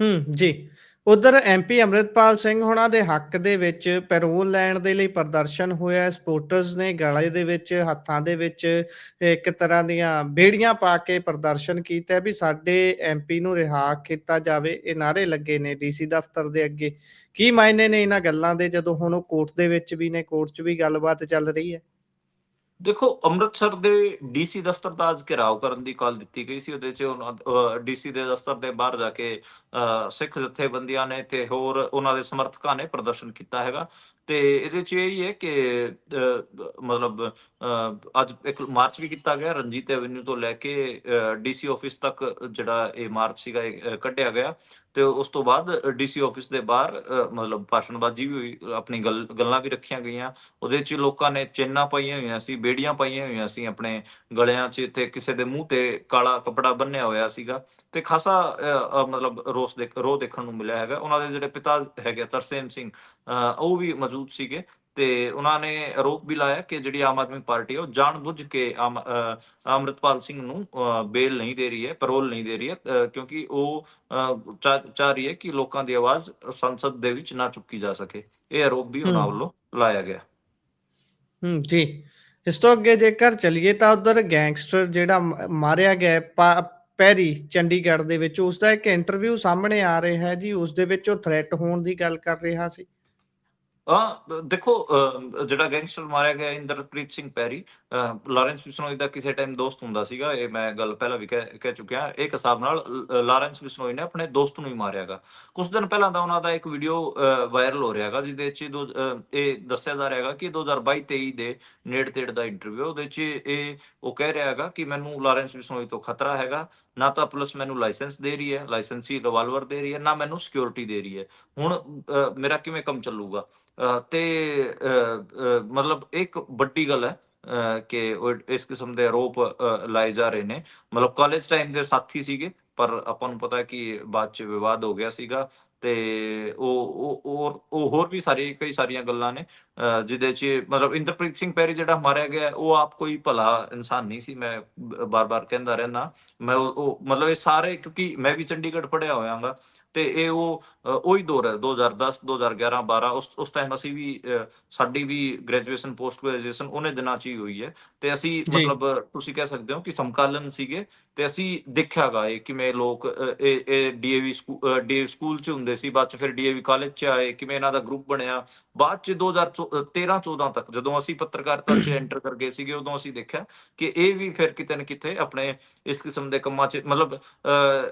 Speaker 1: ਹੂੰ ਜੀ ਉਧਰ ਐਮਪੀ ਅਮਰਿਤਪਾਲ ਸਿੰਘ ਹੋਣਾ ਦੇ ਹੱਕ ਦੇ ਵਿੱਚ ਪੈਰੋਲ ਲੈਣ ਦੇ ਲਈ ਪ੍ਰਦਰਸ਼ਨ ਹੋਇਆ ਸਪੋਰਟਰਸ ਨੇ ਗਲੇ ਦੇ ਵਿੱਚ, ਹੱਥਾਂ ਦੇ ਵਿੱਚ ਇੱਕ ਤਰ੍ਹਾਂ ਦੀਆਂ ਬੇੜੀਆਂ ਪਾ ਕੇ ਪ੍ਰਦਰਸ਼ਨ ਕੀਤਾ ਵੀ ਸਾਡੇ ਐਮਪੀ ਨੂੰ ਰਿਹਾ ਕੀਤਾ ਜਾਵੇ। ਇਹ ਨਾਰੇ ਲੱਗੇ ਨੇ ਡੀਸੀ ਦਫ਼ਤਰ ਦੇ ਅੱਗੇ। ਕੀ ਮਾਇਨੇ ਨੇ ਇਹਨਾਂ ਗੱਲਾਂ ਦੇ ਜਦੋਂ ਹੁਣ ਉਹ ਕੋਰਟ ਦੇ ਵਿੱਚ ਵੀ ਨੇ, ਕੋਰਟ 'ਚ ਵੀ ਗੱਲਬਾਤ ਚੱਲ ਰਹੀ ਹੈ?
Speaker 2: ਦੇਖੋ ਅੰਮ੍ਰਿਤਸਰ ਦੇ ਡੀਸੀ ਦਫ਼ਤਰ ਦਾ ਅੱਜ ਘਿਰਾਓ ਕਰਨ ਦੀ ਕਾਲ ਦਿੱਤੀ ਗਈ ਸੀ। ਉਹਦੇ 'ਚ ਡੀਸੀ ਦੇ ਦਫ਼ਤਰ ਦੇ ਬਾਹਰ ਜਾ ਕੇ ਸਿੱਖ ਜਥੇਬੰਦੀਆਂ ਨੇ ਤੇ ਹੋਰ ਉਹਨਾਂ ਦੇ ਸਮਰਥਕਾਂ ਨੇ ਪ੍ਰਦਰਸ਼ਨ ਕੀਤਾ ਹੈਗਾ। ਤੇ ਇਹਦੇ 'ਚ ਇਹ ਹੀ ਹੈ ਕਿ ਮਤਲਬ ਅ, ਅੱਜ ਇੱਕ ਮਾਰਚ ਵੀ ਕੀਤਾ ਗਿਆ। ਰਣਜੀਤ ਐਵਨਿਊ ਤੋਂ ਲੈ ਕੇ ਡੀਸੀ ਆਫਿਸ ਤੱਕ ਜਿਹੜਾ ਇਹ ਮਾਰਚ ਸੀਗਾ ਕੱਢਿਆ ਗਿਆ। ਤੇ ਉਸ ਤੋਂ ਬਾਅਦ ਡੀਸੀ ਆਫਿਸ ਦੇ ਬਾਹਰ ਮਤਲਬ ਭਾਸ਼ਣਬਾਜ਼ੀ ਵੀ ਹੋਈ ਆਪਣੀ ਗੱਲਾਂ ਵੀ ਰੱਖੀਆਂ ਗਈਆਂ। ਉਹਦੇ 'ਚ ਲੋਕਾਂ ਨੇ ਚੇਨਾਂ ਪਾਈਆਂ ਹੋਈਆਂ ਸੀ ਬੇੜੀਆਂ ਪਾਈਆਂ ਹੋਈਆਂ ਸੀ ਆਪਣੇ ਗਲਿਆਂ 'ਚ ਤੇ ਕਿਸੇ ਦੇ ਮੂੰਹ ਤੇ ਕਾਲਾ ਕਪੜਾ ਬੰਨਿਆ ਹੋਇਆ ਸੀਗਾ। ਤੇ ਖਾਸਾ ਅ, ਮਤਲਬ ਰੋਸ ਦੇ ਰੋ ਦੇਖਣ ਨੂੰ ਮਿਲਿਆ ਹੈਗਾ। ਉਹਨਾਂ ਦੇ ਜਿਹੜੇ ਪਿਤਾ ਹੈਗੇ ਤਰਸੇਮ ਸਿੰਘ ਅ, ਉਹ ਵੀ ਮੌਜੂਦ ਸੀਗੇ। ਤੇ ਉਹਨਾਂ ਨੇ ਆਰੋਪ ਵੀ ਲਾਇਆ ਕਿ ਜਿਹੜੀ ਆਮ ਆਦਮੀ ਪਾਰਟੀ ਹੈ ਉਹ ਜਾਣਬੁੱਝ ਕੇ ਅੰਮ੍ਰਿਤਪਾਲ ਸਿੰਘ ਨੂੰ ਬੇਲ ਨਹੀਂ ਦੇ ਰਹੀ ਹੈ ਪੈਰੋਲ ਨਹੀਂ ਦੇ ਰਹੀ ਹੈ ਕਿਉਂਕਿ ਉਹ ਚਾਹ ਰਹੀ ਹੈ ਕਿ ਲੋਕਾਂ ਦੀ ਆਵਾਜ਼ ਸੰਸਦ ਦੇ ਵਿੱਚ ਨਾ ਚੁੱਕੀ ਜਾ ਸਕੇ। ਇਹ ਆਰੋਪ ਵੀ ਉਹਨਾਂ। ਵੱਲੋਂ ਲਾਇਆ ਗਿਆ।
Speaker 1: ਹੂੰ ਜੀ। ਇਸ ਤੋਂ ਅੱਗੇ ਜੇਕਰ ਚਲੀਏ ਤਾਂ ਉਧਰ ਗੈਂਗਸਟਰ ਜਿਹੜਾ ਮਾਰਿਆ ਗਿਆ ਪੈਰੀ ਚੰਡੀਗੜ੍ਹ ਦੇ ਵਿੱਚ ਉਸ ਦਾ ਇੱਕ ਇੰਟਰਵਿਊ ਸਾਹਮਣੇ ਆ ਰਿਹਾ ਹੈ। ਜੀ ਉਸ ਦੇ ਵਿੱਚ ਉਹ ਥ੍ਰੈਟ ਹੋਣ ਦੀ ਗੱਲ ਕਰ ਰਿਹਾ ਸੀ।
Speaker 2: ਹਾਂ ਦੇਖੋ ਅਹ, ਜਿਹੜਾ ਗੈਂਗਸਟਰ ਮਾਰਿਆ ਗਿਆ ਇੰਦਰਪ੍ਰੀਤ ਸਿੰਘ ਪੈਰੀ ਅਹ, ਲਾਰੈਂਸ ਬਿਸ਼ਨੋਈ ਦਾ ਕਿਸੇ ਟਾਈਮ ਦੋਸਤ ਹੁੰਦਾ ਸੀਗਾ ਇਹ ਮੈਂ ਗੱਲ ਪਹਿਲਾਂ ਵੀ ਕਹਿ ਕਹਿ ਚੁੱਕਿਆ ਇੱਕ ਹਿਸਾਬ ਨਾਲ ਲ- ਲਾਰੈਂਸ ਬਿਸ਼ਨੋਈ ਨੇ ਆਪਣੇ ਦੋਸਤ ਨੂੰ ਹੀ ਮਾਰਿਆਗਾ ਕੁਝ ਦਿਨ ਪਹਿਲਾਂ ਦਾ ਉਹਨਾਂ ਦਾ ਇੱਕ ਵੀਡੀਓ ਵਾਇਰਲ ਹੋ ਰਿਹਾਗਾ ਜਿਹਦੇ ਵਿੱਚ ਦੋ- ਅਹ, ਇਹ ਦੱਸਿਆ ਜਾ ਰਿਹਾਗਾ ਕਿ 2022-23 ਦੇ ਨੇੜ ਤੇੜ ਦਾ ਇੰਟਰਵਿਊ ਉਹਦੇ ਵਿੱਚ ਇਹ ਉਹ ਕਹਿ ਰਿਹਾ ਹੈਗਾ ਕਿ ਮੈਨੂੰ ਲਾਰੈਂਸ ਬਿਸ਼ਨੋਈ ਤੋਂ ਖਤਰਾ ਹੈਗਾ ਨਾ ਤਾਂ ਪੁਲਿਸ ਮੈਨੂੰ ਲਾਇਸੈਂਸ ਦੇ ਰਹੀ ਹੈ, ਲਾਇਸੈਂਸੀ ਰਿਵਾਲਵਰ ਦੇ ਰਹੀ ਹੈ, ਨਾ ਮੈਨੂੰ ਸਿਕਿਉਰਿਟੀ ਦੇ ਰਹੀ ਹੈ। ਹੁਣ ਮੇਰਾ ਕਿਵੇਂ ਕੰਮ ਚੱਲੂਗਾ? ਤੇ ਮਤਲਬ ਇੱਕ ਵੱਡੀ ਗੱਲ ਹੈ ਕਿ ਇਸ ਕਿਸਮ ਦੇ ਆਰੋਪ ਲਾਏ ਜਾ ਰਹੇ ਨੇ। ਮਤਲਬ ਕਾਲਜ ਟਾਈਮ ਦੇ ਸਾਥੀ ਸੀਗੇ, ਪਰ ਆਪਾਂ ਨੂੰ ਪਤਾ ਕਿ ਬਾਅਦ ਚ ਵਿਵਾਦ ਹੋ ਗਿਆ ਸੀਗਾ। ਤੇ ਉਹ ਉਹ ਉਹ- ਹੋਰ ਵੀ ਸਾਰੀ ਕਈ ਸਾਰੀਆਂ ਗੱਲਾਂ ਨੇ ਅ, ਜਿਹਦੇ 'ਚ ਮਤਲਬ ਇੰਦਰਪ੍ਰੀਤ ਸਿੰਘ ਪੈਰੀ ਜਿਹੜਾ ਮਾਰਿਆ ਗਿਆ ਉਹ ਆਪ ਕੋਈ ਭਲਾ ਇਨਸਾਨ ਨਹੀਂ ਸੀ ਮੈਂ ਬਾਰ-ਬਾਰ ਕਹਿੰਦਾ ਰਹਿਣਾ ਮੈਂ ਉਹ ਮਤਲਬ ਇਹ ਸਾਰੇ ਕਿਉਂਕਿ ਮੈਂ ਵੀ ਚੰਡੀਗੜ੍ਹ ਪੜ੍ਹਿਆ ਹੋਇਆ ਗਾ ਤੇ ਇਹ ਉਹ ਉਹੀ ਦੌਰ ਹੈ 2010 2011 12 ਉਸ ਉਸ ਟਾਈਮ ਅਸੀਂ ਵੀ ਸਾਡੀ ਵੀ ਗ੍ਰੈਜੂਏਸ਼ਨ ਪੋਸਟ ਗ੍ਰੈਜੂਏਸ਼ਨ ਉਹਨੇ ਦਿਨਾਂ 'ਚ ਹੀ ਹੋਈ ਹੈ। ਤੇ ਅਸੀਂ। ਮਤਲਬ ਤੁਸੀਂ ਕਹਿ ਸਕਦੇ ਹੋ ਕਿ ਸਮਕਾਲੀਨ ਸੀਗੇ। ਤੇ ਅਸੀਂ ਦੇਖਿਆਗਾ ਇਹ ਕਿਵੇਂ ਲੋਕ ਇਹ ਇਹ ਡੀਏਵੀ ਸਕੂਲ ਡੀਏਵੀ ਸਕੂਲ 'ਚ ਹੁੰਦੇ ਸੀ ਬਾਅਦ 'ਚ ਫਿਰ ਡੀਏਵੀ ਕਾਲਜ 'ਚ ਆਏ ਕਿਵੇਂ ਇਹਨਾਂ ਦਾ ਗਰੁੱਪ ਬਣਿਆ। ਬਾਅਦ 'ਚ 2013 14 ਤੱਕ ਜਦੋਂ ਅਸੀਂ ਪੱਤਰਕਾਰਿਤਾ 'ਚ ਐਂਟਰ ਕਰ ਗਏ ਸੀਗੇ ਉਦੋਂ ਅਸੀਂ ਦੇਖਿਆ ਕਿ ਇਹ ਵੀ ਫਿਰ ਕਿਤੇ ਨਾ ਕਿਤੇ ਆਪਣੇ ਇਸ ਕਿਸਮ ਦੇ ਕੰਮਾਂ 'ਚ ਮਤਲਬ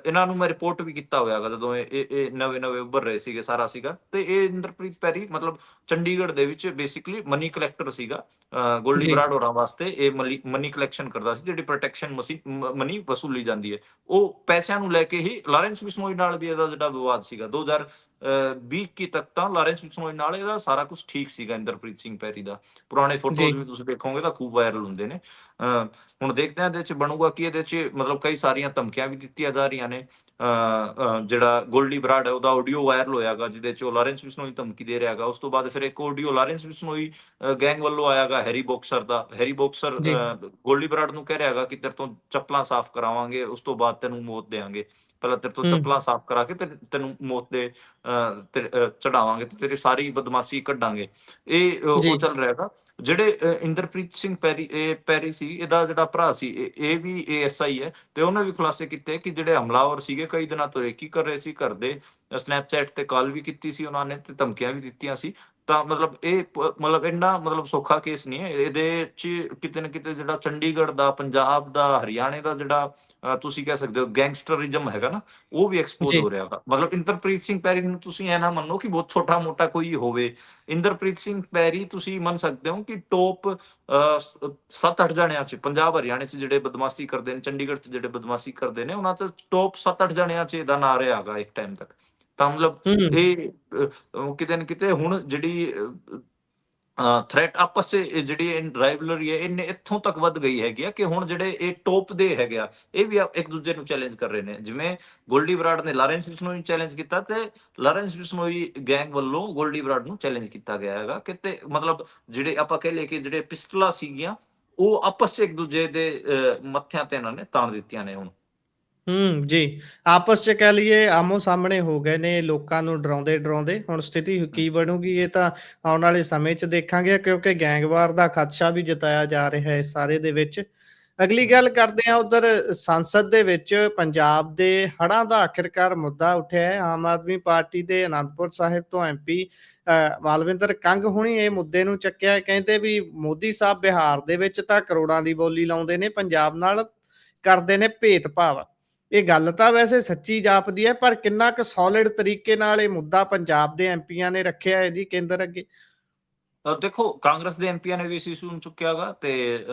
Speaker 2: ਇਹਨਾਂ ਨੂੰ ਮੈਂ ਰਿਪੋਰਟ ਵੀ ਕੀਤਾ ਹੋਇਆਗਾ ਜਦੋਂ ਇਹ- ਇਹ ਨਵੇਂ ਨਵੇਂ ਉੱਭਰ ਰਹੇ ਸੀਗੇ ਸਾਰਾ ਸੀਗਾ। ਤੇ ਇਹ ਇੰਦਰਪ੍ਰੀਤ ਪੈਰੀ ਮਤਲਬ ਚੰਡੀਗੜ੍ਹ ਦੇ ਵਿੱਚ ਬੇਸਿਕਲੀ ਮਨੀ ਕਲੈਕਟਰ ਸੀਗਾ। ਗੋਲਡੀ
Speaker 1: ਜੀ।
Speaker 2: ਬਰਾੜ ਹੋਰਾਂ ਵਾਸਤੇ ਇਹ ਮਨੀ ਕਲੈਕਸ਼ਨ ਕਰਦਾ ਸੀ ਜਿਹੜੀ ਪ੍ਰੋਟੈਕਸ਼ਨ ਮਨੀ ਵਸੂਲੀ ਜਾਂਦੀ ਹੈ। ਉਹ ਪੈਸਿਆਂ ਨੂੰ ਲੈ ਕੇ ਹੀ ਲਾਰੈਂਸ ਬਿਸ਼ਨੋਈ ਨਾਲ ਵੀ ਇਹਦਾ ਜਿਹੜਾ ਵਿਵਾਦ ਸੀਗਾ। 2000 20 ਕੀ ਤੱਕ ਤਾਂ ਲਾਰੈਂਸ ਬਿਸ਼ਨੋਈ ਨਾਲ ਇਹਦਾ ਸਾਰਾ ਕੁਝ ਠੀਕ ਸੀਗਾ ਇੰਦਰਪ੍ਰੀਤ ਸਿੰਘ ਪੈਰੀ ਦਾ। ਪੁਰਾਣੇ ਫੋਟੋਜ਼। ਵੀ ਤੁਸੀਂ ਦੇਖੋਗੇ ਤਾਂ ਖੂਬ ਵਾਇਰਲ ਹੁੰਦੇ ਨੇ। ਹੁਣ ਦੇਖਦੇ ਹਾਂ ਇਹਦੇ ਚ ਬਣੂਗਾ ਕਿ ਇਹਦੇ ਚ ਮਤਲਬ ਕਈ ਸਾਰੀਆਂ ਧਮਕੀਆਂ ਵੀ ਦਿੱਤੀਆਂ ਜਾ ਰਹੀਆਂ ਨੇ ਜਿਹੜਾ ਗੋਲਡੀ ਬਰਾੜ ਹੈ ਉਹਦਾ ਆਡੀਓ ਵਾਇਰਲ ਹੋਇਆਗਾ ਜਿਹਦੇ ਚ ਲਾਰੈਂਸ ਬਿਸ਼ਨੋਈ ਧਮਕੀ ਦੇ ਰਿਹਾਗਾ ਉਸ ਤੋਂ ਬਾਅਦ ਫਿਰ ਇੱਕ ਆਡੀਓ ਲਾਰੈਂਸ ਬਿਸ਼ਨੋਈ ਗੈਂਗ ਵੱਲੋਂ ਆਇਆਗਾ ਹੈਰੀ ਬਾਕਸਰ ਦਾ ਹੈਰੀ ਬਾਕਸਰ। ਗੋਲਡੀ ਬਰਾੜ ਨੂੰ ਕਹਿ ਰਿਹਾਗਾ ਕਿ ਤੇਰੇ ਤੋਂ ਚੱਪਲਾਂ ਸਾਫ਼ ਕਰਾਵਾਂਗੇ ਉਸ ਤੋਂ ਬਾਅਦ ਤੈਨੂੰ ਮੌਤ ਦੇਵਾਂਗੇ ਪਹਿਲਾਂ ਤੇਰੇ ਤੋਂ। ਚੱਪਲਾਂ ਸਾਫ਼ ਕਰਾ ਕੇ ਤੇ ਤੈਨੂੰ ਮੌਤ ਦੇ ਚੜਾਵਾਂਗੇ ਤੇ ਤੇਰੀ ਸਾਰੀ ਬਦਮਾਸ਼ੀ ਕੱਢਾਂਗੇ ਇਹ। ਉਹ ਚੱਲ ਰਿਹਾਗਾ ਜਿਹੜੇ ਇੰਦਰਪ੍ਰੀਤ ਸਿੰਘ ਪੈਰੀ ਪੈਰੀ ਸੀ, ਇਹਦਾ ਜਿਹੜਾ ਭਰਾ ਸੀ, ਇਹ ਵੀ ਏਐਸਆਈ ਹੈ। ਤੇ ਉਹਨੇ ਵੀ ਖੁਲਾਸੇ ਕੀਤੇ ਕਿ ਜਿਹੜੇ ਹਮਲਾਵਰ ਸੀਗੇ, ਕਈ ਦਿਨਾਂ ਤੋਂ ਇਹ ਕੀ ਕਰ ਰਹੇ ਸੀ, ਘਰ ਦੇ ਸਨੈਪਚੈਟ ਤੇ ਕਾਲ ਵੀ ਕੀਤੀ ਸੀ ਉਹਨਾਂ ਨੇ ਤੇ ਧਮਕੀਆਂ ਵੀ ਦਿੱਤੀਆਂ ਸੀ। ਤਾਂ ਮਤਲਬ ਇਹ ਮਤਲਬ ਇੰਨਾ ਮਤਲਬ ਸੌਖਾ ਕੇਸ ਨਹੀਂ ਹੈ। ਇਹਦੇ ਚ ਕਿਤੇ ਨਾ ਕਿਤੇ ਜਿਹੜਾ ਚੰਡੀਗੜ੍ਹ ਦਾ, ਪੰਜਾਬ ਦਾ, ਹਰਿਆਣੇ ਦਾ ਜਿਹੜਾ ਤੁਸੀਂ ਕਹਿ ਸਕਦੇ ਹੋ ਗੈਂਗਸਟਰਿਜ਼ਮ ਹੈਗਾ ਨਾ ਉਹ ਵੀ ਐਕਸਪੋਜ਼। ਹੋ ਰਿਹਾ ਵਾ। ਮਤਲਬ ਇੰਦਰਪ੍ਰੀਤ ਸਿੰਘ ਪੈਰੀ ਨੂੰ ਤੁਸੀਂ ਐ ਨਾ ਮੰਨੋ ਕਿ ਬਹੁਤ ਛੋਟਾ ਮੋਟਾ ਕੋਈ ਹੋਵੇ। ਇੰਦਰਪ੍ਰੀਤ ਸਿੰਘ ਪੈਰੀ ਤੁਸੀਂ ਮੰਨ ਸਕਦੇ ਹੋ ਕਿ ਟੋਪ 7-8 ਜਣਿਆਂ ਚ ਪੰਜਾਬ ਹਰਿਆਣੇ ਚ ਜਿਹੜੇ ਬਦਮਾਸ਼ੀ ਕਰਦੇ ਨੇ ਚੰਡੀਗੜ੍ਹ ਚ ਜਿਹੜੇ ਬਦਮਾਸ਼ੀ ਕਰਦੇ ਨੇ ਉਹਨਾਂ ਚ ਟੋਪ 7-8 ਜਣਿਆਂ ਚ ਇਹਦਾ ਨਾਂ ਰਿਹਾ ਹੈਗਾ ਇੱਕ ਟਾਈਮ ਤੱਕ। ਤਾਂ ਮਤਲਬ
Speaker 1: ਹੂੰ।
Speaker 2: ਇਹ ਕਿਤੇ ਨਾ ਕਿਤੇ ਹੁਣ ਜਿਹੜੀ ਥ੍ਰੈਟ ਆਪਸ ਚ ਜਿਹੜੀ ਰਾਈਵਲਰੀ ਹੈ ਇਹਨੇ ਇੱਥੋਂ ਤੱਕ ਵੱਧ ਗਈ ਹੈਗੀ ਆ ਕਿ ਹੁਣ ਜਿਹੜੇ ਇਹ ਟੋਪ ਦੇ ਹੈਗੇ ਆ ਇਹ ਵੀ ਇੱਕ ਦੂਜੇ ਨੂੰ ਚੈਲੰਜ ਕਰ ਰਹੇ ਨੇ। ਜਿਵੇਂ ਗੋਲਡੀ ਬਰਾਡ ਨੇ ਲਾਰੈਂਸ ਬਿਸ਼ਨੋਈ ਨੂੰ ਚੈਲੰਜ ਕੀਤਾ ਤੇ ਲਾਰੈਂਸ ਬਿਸ਼ਨੋਈ ਗੈਂਗ ਵੱਲੋਂ ਗੋਲਡੀ ਬਰਾਡ ਨੂੰ ਚੈਲੰਜ ਕੀਤਾ ਗਿਆ ਹੈਗਾ ਕਿਤੇ ਮਤਲਬ ਜਿਹੜੇ ਆਪਾਂ ਕਹਿ ਲਈਏ ਕਿ ਜਿਹੜੇ ਪਿਸਟਲਾਂ ਸੀਗੀਆਂ ਉਹ ਆਪਸ ਚ ਇੱਕ ਦੂਜੇ ਦੇ ਅ, ਮੱਥਿਆਂ ਤੇ ਇਹਨਾਂ ਨੇ ਤਾਣ ਦਿੱਤੀਆਂ ਨੇ ਹੁਣ।
Speaker 1: ਹੂੰ, ਜੀ। ਆਪਸ ਚ ਕਹਿ ਲਈਏ ਆਮੋ ਸਾਹਮਣੇ ਹੋ ਗਏ ਨੇ, ਲੋਕਾਂ ਨੂੰ ਡਰਾਉਂਦੇ ਡਰਾਉਂਦੇ। ਹੁਣ ਸਥਿਤੀ ਕੀ ਬਣੂਗੀ, ਇਹ ਤਾਂ ਆਉਣ ਵਾਲੇ ਸਮੇਂ 'ਚ ਦੇਖਾਂਗੇ, ਕਿਉਂਕਿ ਗੈਂਗਵਾਰ ਦਾ ਖਦਸ਼ਾ ਵੀ ਜਤਾਇਆ ਜਾ ਰਿਹਾ ਹੈ ਇਸ ਸਾਰੇ ਦੇ ਵਿੱਚ। ਅਗਲੀ ਗੱਲ ਕਰਦੇ ਹਾਂ ਉੱਧਰ ਸੰਸਦ ਦੇ ਵਿੱਚ, ਪੰਜਾਬ ਦੇ ਹੜ੍ਹਾਂ ਦਾ ਆਖਿਰਕਾਰ ਮੁੱਦਾ ਉੱਠਿਆ ਹੈ। ਆਮ ਆਦਮੀ ਪਾਰਟੀ ਦੇ ਅਨੰਦਪੁਰ ਸਾਹਿਬ ਤੋਂ ਐਮਪੀ ਮਾਲਵਿੰਦਰ ਕੰਗ ਹੁਣੀ ਇਹ ਮੁੱਦੇ ਨੂੰ ਚੱਕਿਆ ਹੈ। ਕਹਿੰਦੇ ਵੀ ਮੋਦੀ ਸਾਹਿਬ ਬਿਹਾਰ ਦੇ ਵਿੱਚ ਤਾਂ ਕਰੋੜਾਂ ਦੀ ਬੋਲੀ ਲਾਉਂਦੇ ਨੇ, ਪੰਜਾਬ ਨਾਲ ਕਰਦੇ ਨੇ ਭੇਦਭਾਵ। ਇਹ ਗੱਲ ਤਾਂ ਵੈਸੇ ਸੱਚੀ ਜਾਪਦੀ ਹੈ, ਪਰ ਕਿੰਨਾ ਕੁ ਸੋਲਿਡ ਤਰੀਕੇ ਨਾਲ ਇਹ ਮੁੱਦਾ ਪੰਜਾਬ ਦੇ ਐਮਪੀਆਂ ਨੇ ਰੱਖਿਆ ਹੈ ਜੀ ਕੇਂਦਰ ਅੱਗੇ?
Speaker 2: ਦੇਖੋ, ਕਾਂਗਰਸ ਦੇ ਐਮਪੀਆਂ ਨੇ ਵੀ ਇਸ ਇਸ਼ੂ ਨੂੰ ਚੁੱਕਿਆਗਾ ਤੇ